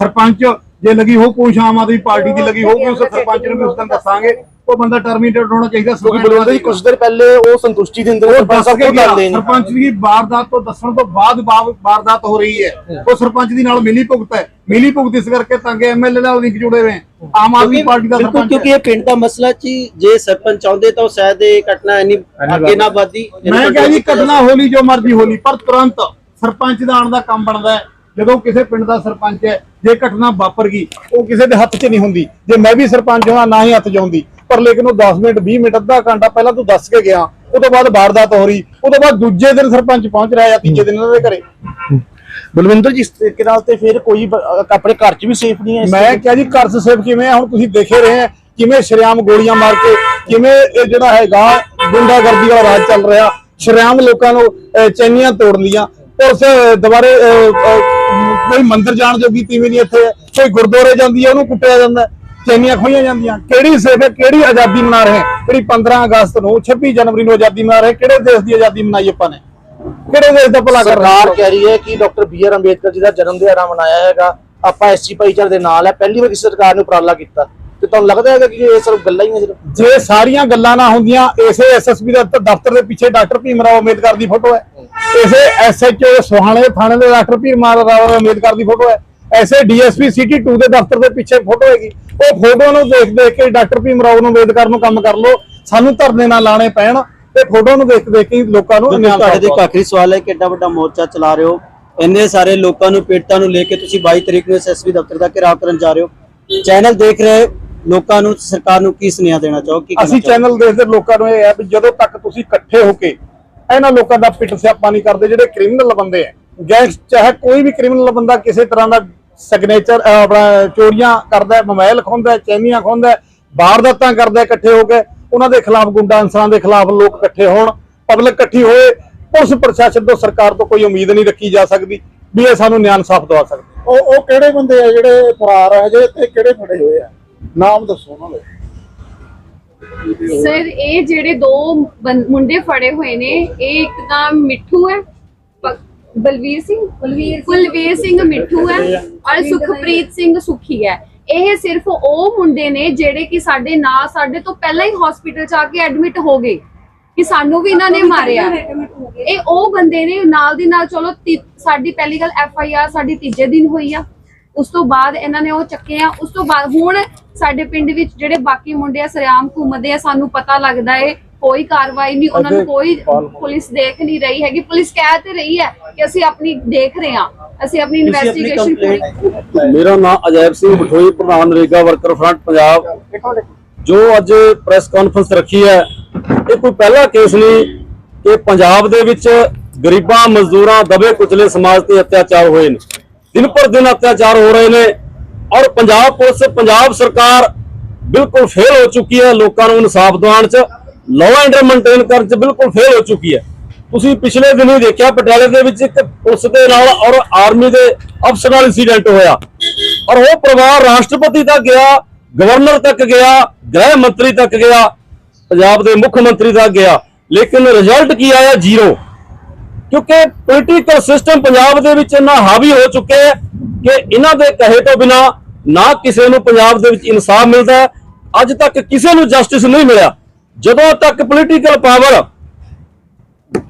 ਸਰਪੰਚ ਜੇ ਲੱਗੀ ਹੋ ਕੋਈ ਆਮ ਆਦਮੀ ਪਾਰਟੀ ਦੀ ਲੱਗੀ ਹੋਊਗੀ ਉਸ ਸਰਪੰਚ ਨੂੰ ਵੀ ਉਸ ਦਿਨ ਦੱਸਾਂਗੇ। ਉਹ ਬੰਦਾ ਟਰਮੀਨੇਟਡ ਹੋਣਾ ਚਾਹੀਦਾ ਕਿਉਂਕਿ ਬਲਵਿੰਦਰ ਜੀ ਕੁਝ ਦਿਨ ਪਹਿਲੇ ਉਹ ਸੰਤੁਸ਼ਟੀ ਦਿੰਦੇ ਨੇ ਉਹ ਸਰਪੰਚ ਦੱਸ ਸਾਹਿਬ ਕੇ ਕੋਈ ਗਿਆ। ਕਰਦੇ ਨਹੀਂ ਸਰਪੰਚ ਦੀ ਵਾਰਦਾਤ ਤੋਂ ਦੱਸਣ ਤੋਂ ਬਾਅਦ ਵਾਰ- ਵਾਰਦਾਤ ਹੋ ਰਹੀ ਹੈ। ਉਹ ਸਰਪੰਚ ਦੀ ਨਾਲ ਮਿਲੀ ਭੁਗਤ ਹੈ। ਮਿਲੀ ਭੁਗਤ ਇਸ ਕਰਕੇ ਤਾਂ ਕਿ ਐਮਐਲਏ ਨਾਲ ਲਿੰਕ ਜੁੜੇ ਹੋਏ। ਹੈ। ਆਮ ਆਦਮੀ ਪਾਰਟੀ ਦਾ ਸਰਪੰਚ ਕਿਉਂਕਿ ਹੈ। ਇਹ ਪਿੰਡ ਦਾ ਮਸਲਾ ਸੀ ਜੇ ਸਰਪੰਚ ਚਾਹੁੰਦੇ ਤਾਂ ਉਹ ਸ਼ਾਇਦ ਇਹ ਘਟਨਾ ਇੰਨੀ ਅੱਗੇ ਨਾ ਵਧਦੀ। ਮੈਂ ਕਿਹਾ ਜੀ ਘਟਨਾ ਹੋਲੀ ਜੋ ਮਰਜ਼ੀ ਹੋਲੀ ਪਰ ਤੁਰੰਤ ਸਰਪੰਚ ਦਾ ਆਉਣ ਦਾ ਕੰਮ ਬਣਦਾ ਹੈ। ਜਦੋਂ ਕਿਸੇ ਪਿੰਡ ਦਾ ਸਰਪੰਚ ਹੈ ਜੇ ਘਟਨਾ ਵਾਪਰ ਗਈ ਉਹ ਕਿਸੇ ਦੇ ਹੱਥ 'ਚ ਨਹੀਂ ਹੁੰਦੀ। ਜੇ ਮੈਂ ਵੀ ਸਰਪੰਚ ਹਾਂ ਨਾ ਹੀ ਹੱਥ 'ਚ ਆਉਂਦੀ। ਪਰ ਲੇਕਿਨ ਉਹ 10 ਮਿੰਟ 20 ਮਿੰਟ ਅੱਧਾ ਘੰਟਾ ਪਹਿਲਾਂ ਤੂੰ ਦੱਸ ਕੇ ਗਿਆ। ਉਹ ਤੋਂ ਬਾਅਦ ਵਾਰਦਾਤ ਹੋ ਰਹੀ। ਉਹ ਤੋਂ ਬਾਅਦ ਦੂਜੇ ਦਿਨ ਸਰਪੰਚ ਪਹੁੰਚ ਰਿਹਾ ਜਾਂ ਤੀਜੇ ਦਿਨ ਉਹਨਾਂ ਦੇ ਘਰੇ। ਬਲਵਿੰਦਰ ਜੀ ਇਸ ਤਰੀਕੇ ਨਾਲ ਤੇ ਫਿਰ ਕੋਈ ਆਪਣੇ ਘਰ 'ਚ ਵੀ ਸੇਫ ਨਹੀਂ ਹੈ ਮੈਂ ਕਿਹਾ ਜੀ ਘਰ ਸੇਫ ਕਿਵੇਂ ਆ ਹੁਣ ਤੁਸੀਂ ਦੇਖੇ ਰਹੇ ਆ ਕਿਵੇਂ ਸ਼ਰਿਆਮ ਗੋਲੀਆਂ ਮਾਰ ਕੇ ਕਿਵੇਂ ਇਹ ਜਿਹੜਾ ਹੈਗਾ ਗੁੰਡਾਗਰਦੀ ਵਾਲਾ ਰਾਜ ਚੱਲ ਰਿਹਾ। ਸ਼ਰਿਆਮ ਲੋਕਾਂ ਨੂੰ ਚੈਨੀਆਂ ਤੋੜ ਲੀਆਂ ਉਸ ਦੁਬਾਰੇ ਕੋਈ ਮੰਦਿਰ ਜਾਣ ਜੋਗੀ ਤੀਵੀਂ ਨਹੀਂ ਇੱਥੇ। ਕੋਈ ਗੁਰਦੁਆਰੇ ਜਾਂਦੀ ਹੈ ਉਹਨੂੰ ਕੁੱਟਿਆ ਜਾਂਦਾ। ਚੈਨੀਆਂ ਖੋਈਆਂ ਜਾਂਦੀਆਂ। ਕਿਹੜੀ ਹੈ ਕਿਹੜੀ ਆਜ਼ਾਦੀ ਮਨਾ ਰਹੇ? ਹਾਂ? ਜਿਹੜੀ 15 ਅਗਸਤ ਨੂੰ 26 ਜਨਵਰੀ ਨੂੰ ਆਜ਼ਾਦੀ ਮਨਾ ਰਹੇ ਕਿਹੜੇ ਦੇਸ਼ ਦੀ ਆਜ਼ਾਦੀ ਮਨਾਈ ਆਪਾਂ ਨੇ? ਕਿਹੜੇ ਦੇਸ਼ ਦਾ ਭਲਾ ਕਰ ਰਹੇ ਸਰਕਾਰ? ਕਹਿ ਰਹੀ ਹੈ ਕਿ doctor B R Ambedkar ji ਦਾ ਜਨਮ ਦਿਹਾੜਾ ਮਨਾਇਆ ਹੈਗਾ। ਆਪਾਂ ਐਸਸੀ ਭਾਈਚਾਰੇ ਦੇ ਨਾਲ ਹੈ ਪਹਿਲੀ ਵਾਰ ਕਿਸੇ ਸਰਕਾਰ ਨੇ ਉਪਰਾਲਾ ਕੀਤਾ। ਤੇ ਤੁਹਾਨੂੰ ਲੱਗਦਾ ਹੈਗਾ ਕਿ ਇਹ ਸਿਰਫ ਗੱਲਾਂ ਹੀ ਨੇ ਸਿਰਫ? ਜੇ ਸਾਰੀਆਂ ਗੱਲਾਂ ਨਾ ਹੁੰਦੀਆਂ ਇਸੇ ਐਸਐਸਪੀ ਦਾ ਦਫ਼ਤਰ ਦੇ ਪਿੱਛੇ ਡਾਕਟਰ ਭੀਮ ਰਾਓ ਅੰਬੇਦਕਰ ਦੀ ਫੋਟੋ ਹੈ। ਇਸੇ ਐਸਐਚਓ ਸੁਹਾਣੇ ਥਾਣੇ ਦੇ ਡਾਕਟਰ ਭੀਮ ਰਾਓ ਅੰਬੇਦਕਰ ਦੀ ਫੋਟੋ ਹੈ। ਐਸੇ ਡੀਐਸਪੀ ਸਿਟੀ 2 ਦੇ ਦਫ਼ਤਰ ਦੇ ਪਿੱਛੇ ਫੋਟੋ ਹੈਗੀ। ਉਹ ਫੋਟੋ ਨੂੰ ਦੇਖ ਦੇਖ ਕੇ ਡਾਕਟਰ ਭੀਮ ਰਾਓ ਨੂੰ ਅੰਬੇਦਕਰ ਨੂੰ ਕੰਮ ਕਰ ਲਓ। ਸਾਨੂੰ ਧਰਨੇ ਨਾ ਲਾਣੇ ਪੈਣ। ਤੇ ਫੋਟੋ ਨੂੰ ਦੇਖ ਦੇਖ ਕੇ ਲੋਕਾਂ ਨੂੰ ਤੁਹਾਡੇ ਦੇ। ਆਖਰੀ ਸਵਾਲ ਹੈ ਕਿ ਏਡਾ ਵੱਡਾ ਮੋਰਚਾ ਚਲਾ ਰਹੇ ਹੋ। ਇੰਨੇ ਸਾਰੇ ਲੋਕਾਂ ਨੂੰ ਪੀੜਤਾਂ ਨੂੰ ਲੈ ਕੇ ਤੁਸੀਂ 22 ਤਰੀਕ ਨੂੰ ਐਸਐਸਪੀ ਦਫ਼ਤਰ ਦਾ ਘਿਰਾਓ ਕਰਨ ਜਾ ਰਹੇ ਹੋ। ਚੈਨਲ ਦੇਖ ਰਹੇ ਲੋਕਾਂ ਨੂੰ ਸਰਕਾਰ ਨੂੰ ਕੀ ਸੁਨੇਹਾ ਦੇਣਾ ਚਾਹੋ ਕੀ ਅਸੀਂ? ਚੈਨਲ ਦੇਖਦੇ ਲੋਕਾਂ ਨੂੰ ਇਹ ਹੈ ਵੀ ਜਦੋਂ ਤੱਕ ਤੁਸੀਂ ਇਕੱਠੇ ਹੋ ਕੇ ਇਹਨਾਂ ਲੋਕਾਂ ਦਾ ਪਿੱਟ ਸਿਆਪਾ ਨਹੀਂ ਕਰਦੇ ਜਿਹੜੇ ਕ੍ਰਿਮੀਨਲ ਬੰਦੇ ਆ ਗੈਂਗਸ ਚਾਹੇ ਕੋਈ ਵੀ ਕ੍ਰਿਮੀਨਲ ਬੰਦਾ ਕਿਸੇ ਤਰ੍ਹਾਂ ਦਾ ਸਿਗਨੇਚਰ ਆਪਣਾ ਚੋਰੀਆਂ ਕਰਦਾ ਮੋਬਾਈਲ ਖੋਹਦਾ ਹੈ, ਚੈਨੀਆਂ ਖੋਹਦਾ ਹੈ, ਵਾਰਦਾਤਾਂ ਕਰਦਾ ਇਕੱਠੇ ਹੋ ਕੇ ਉਹਨਾਂ ਦੇ ਖਿਲਾਫ ਗੁੰਡਾ ਅਨਸਰਾਂ ਦੇ ਖਿਲਾਫ ਲੋਕ ਇਕੱਠੇ ਹੋਣ ਪਬਲਿਕ ਇਕੱਠੀ ਹੋਏ ਪੁਲਿਸ ਪ੍ਰਸ਼ਾਸਨ ਤੋਂ ਸਰਕਾਰ ਤੋਂ ਕੋਈ ਉਮੀਦ ਨਹੀਂ ਰੱਖੀ ਜਾ ਸਕਦੀ ਵੀ ਇਹ ਸਾਨੂੰ ਨਿਆਂ ਇਨਸਾਫ ਦਵਾ ਸਕਦੇ ਉਹ ਉਹ ਕਿਹੜੇ ਬੰਦੇ ਆ ਜਿਹੜੇ ਫਰਾਰ ਆ ਜੇ ਤੇ ਕਿਹੜੇ ਫੜੇ ਹੋਏ ਆ ਨਾਮ ਦੱਸੋ ਉਹਨਾਂ ਦੇ। ਸਰ ਇਹ ਜਿਹੜੇ ਦੋ ਬੰ- ਮੁੰਡੇ ਫੜੇ ਹੋਏ ਨੇ ਇਹ ਇੱਕ ਤਾਂ ਮਿੱਠੂ ਹੈ ਪ- ਬਲਵੀਰ ਸਿੰਘ? ਬਲਵੀਰ ਕੁਲਵੀਰ ਸਿੰਘ ਮਿੱਠੂ ਹੈ ਔਰ ਸੁਖਪ੍ਰੀਤ ਸਿੰਘ ਸੁਖੀ ਹੈ। ਇਹ ਸਿਰਫ ਉਹ ਮੁੰਡੇ ਨੇ ਜਿਹੜੇ ਕਿ ਸਾਡੇ ਨਾਲ ਸਾਡੇ ਤੋਂ ਪਹਿਲਾਂ ਹੀ ਹਸਪੀਟਲ ਚ ਆ ਕੇ ਐਡਮਿਟ ਹੋ ਗਏ ਕਿ ਸਾਨੂੰ ਵੀ ਇਹਨਾਂ ਨੇ ਮਾਰਿਆ। ਇਹ ਉਹ ਬੰਦੇ ਨੇ ਨਾਲ ਦੀ ਨਾਲ ਚਲੋ ਤੀ- ਸਾਡੀ ਪਹਿਲੀ ਗੱਲ ਐਫ ਆਈ ਆਰ ਸਾਡੀ ਤੀਜੇ ਦਿਨ ਹੋਈ ਆ। ਉਸ ਤੋਂ ਬਾਅਦ ਇਹਨਾਂ ਨੇ ਉਹ ਚੱਕੇ ਆ। ਉਸ ਤੋਂ ਬਾਅਦ ਹੁਣ ਸਾਡੇ ਪਿੰਡ ਵਿੱਚ ਜਿਹੜੇ ਬਾਕੀ ਮੁੰਡੇ ਆ ਸਰਿਆਮ ਘੁੰਮਦੇ ਆ ਸਾਨੂੰ ਪਤਾ ਲੱਗਦਾ ਏ ਕੋਈ ਕਾਰਵਾਈ ਨਹੀਂ ਉਹਨਾਂ ਨੂੰ ਕੋਈ ਪੁਲਿਸ ਦੇਖ ਨਹੀਂ ਰਹੀ ਹੈਗੀ। ਪੁਲਿਸ ਕਹਿ ਤੇ ਰਹੀ ਹੈ ਕਿ ਅਸੀਂ ਆਪਣੀ ਦੇਖ ਰਹੇ ਹਾਂ। ਅਸੀਂ ਆਪਣੀ ਇਨਵੈਸਟੀਗੇਸ਼ਨ ਪੂਰੀ ਮੇਰਾ ਨਾਮ ਅਜੈਬ ਸਿੰਘ ਬਠੋਈ ਪ੍ਰਧਾਨ ਨਰੇਗਾ ਵਰਕਰ ਫਰੰਟ ਪੰਜਾਬ। ਜੋ ਅੱਜ ਪ੍ਰੈਸ ਕਾਨਫਰੰਸ ਰੱਖੀ ਹੈ ਇਹ ਕੋਈ ਪਹਿਲਾ ਕੇਸ ਨਹੀਂ ਕਿ ਪੰਜਾਬ ਦੇ ਵਿੱਚ ਗਰੀਬਾਂ ਮਜ਼ਦੂਰਾਂ ਦਬੇ ਕੁਚਲੇ ਸਮਾਜ ਤੇ ਅਤਿਆਚਾਰ ਹੋਏ ਨੇ। ਦਿਨ ਪਰ ਦਿਨ ਅਤਿਆਚਾਰ ਹੋ ਰਹੇ ਨੇ ਔਰ ਪੰਜਾਬ ਪੁਲਿਸ, ਪੰਜਾਬ ਸਰਕਾਰ ਬਿਲਕੁਲ ਫੇਲ ਹੋ ਚੁੱਕੀ ਹੈ ਲੋਕਾਂ ਨੂੰ ਇਨਸਾਫ ਦਿਵਾਉਣ 'ਚ। ਲਾਅ ਐਂਡ ਮੇਨਟੇਨ ਕਰਨ 'ਚ ਬਿਲਕੁਲ ਫੇਲ ਹੋ ਚੁੱਕੀ ਹੈ। ਤੁਸੀਂ ਪਿਛਲੇ ਦਿਨ ਹੀ ਦੇਖਿਆ ਪਟਿਆਲੇ ਦੇ ਵਿੱਚ ਇੱਕ ਪੁਲਿਸ ਦੇ ਨਾਲ ਔਰ ਆਰਮੀ ਦੇ ਅਫਸਰ ਨਾਲ ਇਨਸੀਡੈਂਟ ਹੋਇਆ। ਔਰ ਉਹ ਪਰਿਵਾਰ ਰਾਸ਼ਟਰਪਤੀ ਤੱਕ ਗਿਆ ਗਵਰਨਰ ਤੱਕ ਗਿਆ, ਗ੍ਰਹਿ ਮੰਤਰੀ ਤੱਕ ਗਿਆ, ਪੰਜਾਬ ਦੇ ਮੁੱਖ ਮੰਤਰੀ ਤੱਕ ਗਿਆ। ਲੇਕਿਨ ਰਿਜ਼ਲਟ ਕੀ ਆਇਆ? ਜ਼ੀਰੋ ਕਿਉਂਕਿ ਪੋਲੀਟੀਕਲ ਸਿਸਟਮ ਪੰਜਾਬ ਦੇ ਵਿੱਚ ਇੰਨਾ ਹਾਵੀ ਹੋ ਚੁੱਕਿਆ ਹੈ ਕਿ ਇਹਨਾਂ ਦੇ ਕਹੇ ਤੋਂ ਬਿਨਾ ਨਾ ਕਿਸੇ ਨੂੰ ਪੰਜਾਬ ਦੇ ਵਿੱਚ ਇਨਸਾਫ ਮਿਲਦਾ ਅੱਜ ਤੱਕ ਕਿਸੇ ਨੂੰ ਜਸਟਿਸ ਨਹੀਂ ਮਿਲਿਆ। ਜਦੋਂ ਤੱਕ ਪੋਲੀਟੀਕਲ ਪਾਵਰ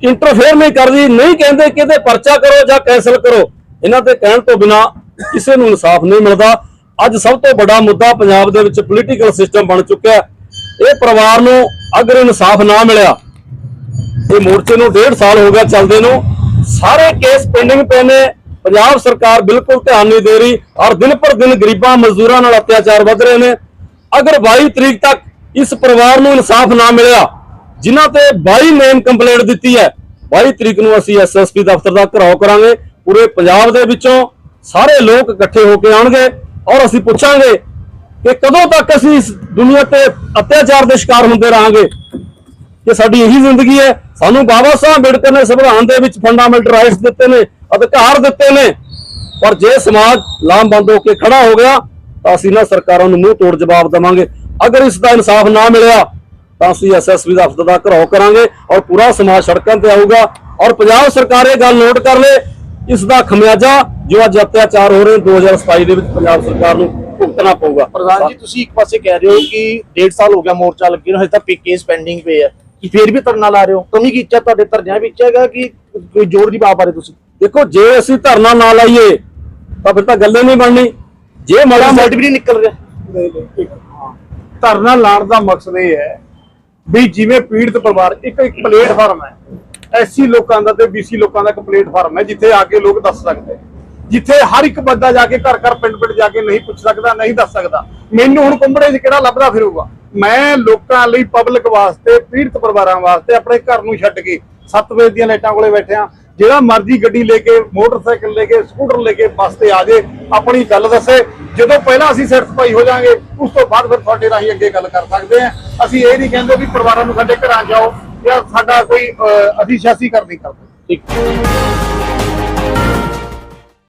ਇੰਟਰਫੇਅਰ ਨਹੀਂ ਕਰਦੀ, ਨਹੀਂ ਕਹਿੰਦੇ ਕਿ ਇਹਦੇ ਪਰਚਾ ਕਰੋ ਜਾਂ ਕੈਂਸਲ ਕਰੋ, ਇਹਨਾਂ ਦੇ ਕਹਿਣ ਤੋਂ ਬਿਨਾ ਕਿਸੇ ਨੂੰ ਇਨਸਾਫ ਨਹੀਂ ਮਿਲਦਾ। ਅੱਜ ਸਭ ਤੋਂ ਵੱਡਾ ਮੁੱਦਾ ਪੰਜਾਬ ਦੇ ਵਿੱਚ ਪੋਲੀਟੀਕਲ ਸਿਸਟਮ ਬਣ ਚੁੱਕਿਆ ਇਹ ਪਰਿਵਾਰ ਨੂੰ ਅਗਰ ਇਨਸਾਫ ਨਾ ਮਿਲਿਆ ਇਹ ਮੋਰਚੇ ਨੂੰ ਡੇਢ ਸਾਲ ਹੋ ਗਿਆ ਚੱਲਦੇ ਨੂੰ। ਸਾਰੇ ਕੇਸ ਪੈਂਡਿੰਗ ਪਏ ਨੇ। ਪੰਜਾਬ ਸਰਕਾਰ ਬਿਲਕੁਲ ਧਿਆਨ ਨਹੀਂ ਦੇ ਰਹੀ। ਔਰ ਦਿਨ ਪਰ ਦਿਨ ਗਰੀਬਾਂ, ਮਜ਼ਦੂਰਾਂ ਨਾਲ ਅਤਿਆਚਾਰ ਵੱਧ ਰਹੇ ਨੇ। ਅਗਰ 22 ਤਰੀਕ ਤੱਕ ਇਸ ਪਰਿਵਾਰ ਨੂੰ ਇਨਸਾਫ ਨਾ ਮਿਲਿਆ, ਜਿਨ੍ਹਾਂ ਤੇ 22 ਨੇਮ ਕੰਪਲੇਂਟ ਦਿੱਤੀ ਹੈ 22 ਤਰੀਕ ਨੂੰ ਅਸੀਂ ਐਸਐਸਪੀ ਦਫ਼ਤਰ ਦਾ ਘਰਾਓ ਕਰਾਂਗੇ। ਪੂਰੇ ਪੰਜਾਬ ਦੇ ਵਿੱਚੋਂ ਸਾਰੇ ਲੋਕ ਇਕੱਠੇ ਹੋ ਕੇ ਆਉਣਗੇ ਔਰ ਅਸੀਂ ਪੁੱਛਾਂਗੇ ਕਿ ਕਦੋਂ ਤੱਕ ਅਸੀਂ ਇਸ ਦੁਨੀਆ ਤੇ ਅਤਿਆਚਾਰ ਦੇ ਸ਼ਿਕਾਰ ਹੁੰਦੇ ਰਹਾਂਗੇ। ਕਿ ਸਾਡੀ ਇਹੀ ਜ਼ਿੰਦਗੀ ਹੈ। ਸਾਨੂੰ ਬਾਬਾ ਸਾਹਿਬ ਅੰਬੇਡਕਰ ਨੇ ਸੰਵਿਧਾਨ ਦੇ ਵਿੱਚ ਫੰਡਾਮੈਂਟਲ ਰਾਈਟਸ ਦਿੱਤੇ ਨੇ, ਅਧਿਕਾਰ ਦਿੱਤੇ ਨੇ। ਪਰ ਜੇ ਸਮਾਜ ਲਾਮਬੰਦ ਹੋ ਕੇ ਖੜਾ ਹੋ ਗਿਆ, ਤਾਂ ਅਸੀਂ ਨਾ ਸਰਕਾਰਾਂ ਨੂੰ ਮੂੰਹ ਤੋੜ ਜਵਾਬ ਦੇਵਾਂਗੇ। ਅਗਰ ਇਸ ਦਾ ਇਨਸਾਫ ਨਾ ਮਿਲਿਆ, ਤਾਂ ਅਸੀਂ ਐਸਐਸਪੀ ਦਾ ਦਫ਼ਤਰ ਦਾ ਘਰਾਓ ਕਰਾਂਗੇ ਔਰ ਪੂਰਾ ਸਮਾਜ ਸੜਕਾਂ ਤੇ ਆਊਗਾ। ਔਰ ਪੰਜਾਬ ਸਰਕਾਰ ਇਹ ਗੱਲ ਨੋਟ ਕਰ ਲੇ, ਇਸ ਦਾ ਖਮਿਆਜਾ ਜੋ ਅੱਜ ਅਤਿਆਚਾਰ ਹੋ ਰਹੇ ਨੇ 2027 ਦੇ ਵਿੱਚ ਪੰਜਾਬ ਸਰਕਾਰ ਨੂੰ ਭੁਗਤਣਾ ਪਊਗਾ। ਪ੍ਰਧਾਨ ਜੀ, ਤੁਸੀਂ ਇੱਕ ਪਾਸੇ ਕਹਿ ਰਹੇ ਹੋ ਕਿ ਡੇਢ ਸਾਲ ਹੋ ਗਿਆ ਮੋਰਚਾ ਲੱਗੇ ਨੂੰ, ਹਜੇ ਤੱਕ ਕੇਸ ਪੈਂਡਿੰਗ ਪਏ ਹੈ। ਫੇਰ ਵੀ ਧਰਨਾ ਲਾ ਰਹੇ ਹੋ? ਕਮੀ ਕੀ ਇੱਛਾ ਤੁਹਾਡੇ ਧਰਨਿਆਂ ਵਿੱਚ ਹੈਗਾ ਕਿ ਕੋਈ ਜੋਰ ਨਹੀਂ ਪਾ ਪਾ ਰਹੇ ਤੁਸੀਂ? ਦੇਖੋ ਜੇ ਅਸੀਂ ਧਰਨਾ ਨਾ ਲਾਈਏ ਤਾਂ ਫਿਰ ਤਾਂ ਗੱਲੇ ਨਹੀਂ ਬਣਨੀ। ਜੇ ਮਾੜਾ ਰਿਜ਼ਲਟ ਵੀ ਨਹੀਂ ਨਿਕਲ ਰਿਹਾ। ਧਰਨਾ ਲਾਉਣ ਦਾ ਮਕਸਦ ਇਹ ਹੈ ਵੀ ਜਿਵੇਂ ਪੀੜਤ ਪਰਿਵਾਰ ਇੱਕ ਇੱਕ ਪਲੇਟਫਾਰਮ ਹੈ। ਐਸੀ ਲੋਕਾਂ ਦਾ ਤੇ ਬੀਸੀ ਲੋਕਾਂ ਦਾ ਇੱਕ ਪਲੇਟਫਾਰਮ ਹੈ ਜਿੱਥੇ ਆ ਕੇ ਲੋਕ ਦੱਸ ਸਕਦੇ ਜਿੱਥੇ ਹਰ ਇੱਕ ਬੰਦਾ ਜਾ ਕੇ ਘਰ ਘਰ ਪਿੰਡ ਪਿੰਡ ਜਾ ਕੇ ਨਹੀਂ ਪੁੱਛ ਸਕਦਾ ਨਹੀਂ ਦੱਸ ਸਕਦਾ। ਮੈਨੂੰ ਹੁਣ ਕੁੰਬੜੇ 'ਚ ਕਿਹੜਾ ਲੱਭਦਾ ਫਿਰੂਗਾ? ਮੈਂ ਲੋਕਾਂ ਲਈ ਪਬਲਿਕ ਵਾਸਤੇ ਪੀੜਤ ਪਰਿਵਾਰਾਂ ਵਾਸਤੇ ਆਪਣੇ ਘਰ ਨੂੰ ਛੱਡ ਕੇ 7 ਵਜੇ ਦੀਆਂ ਲਾਈਟਾਂ ਕੋਲੇ ਬੈਠਿਆ ਜਿਹੜਾ ਮਰਜ਼ੀ ਗੱਡੀ ਲੈ ਕੇ ਮੋਟਰਸਾਈਕਲ ਲੈ ਕੇ ਸਕੂਟਰ ਲੈ ਕੇ ਬੱਸ ਤੇ ਆ ਜੇ ਆਪਣੀ ਗੱਲ ਦੱਸੇ। ਜਦੋਂ ਪਹਿਲਾਂ ਅਸੀਂ ਸਿਰ ਸਫ਼ਾਈ ਹੋ ਜਾਾਂਗੇ ਉਸ ਤੋਂ ਬਾਅਦ ਫਿਰ ਤੁਹਾਡੇ ਰਾਹੀਂ ਅੱਗੇ ਗੱਲ ਕਰ ਸਕਦੇ ਹਾਂ ਅਸੀਂ ਇਹ ਨਹੀਂ ਕਹਿੰਦੇ ਵੀ ਪਰਿਵਾਰਾਂ ਨੂੰ ਸਾਡੇ ਘਰਾਂ ਜਾਓ ਜਾਂ ਸਾਡਾ ਕੋਈ ਅਹ, ਅਸੀਂ ਸਿਆਸੀ ਕਰਨੀ ਕਰਦੇ। ਠੀਕ।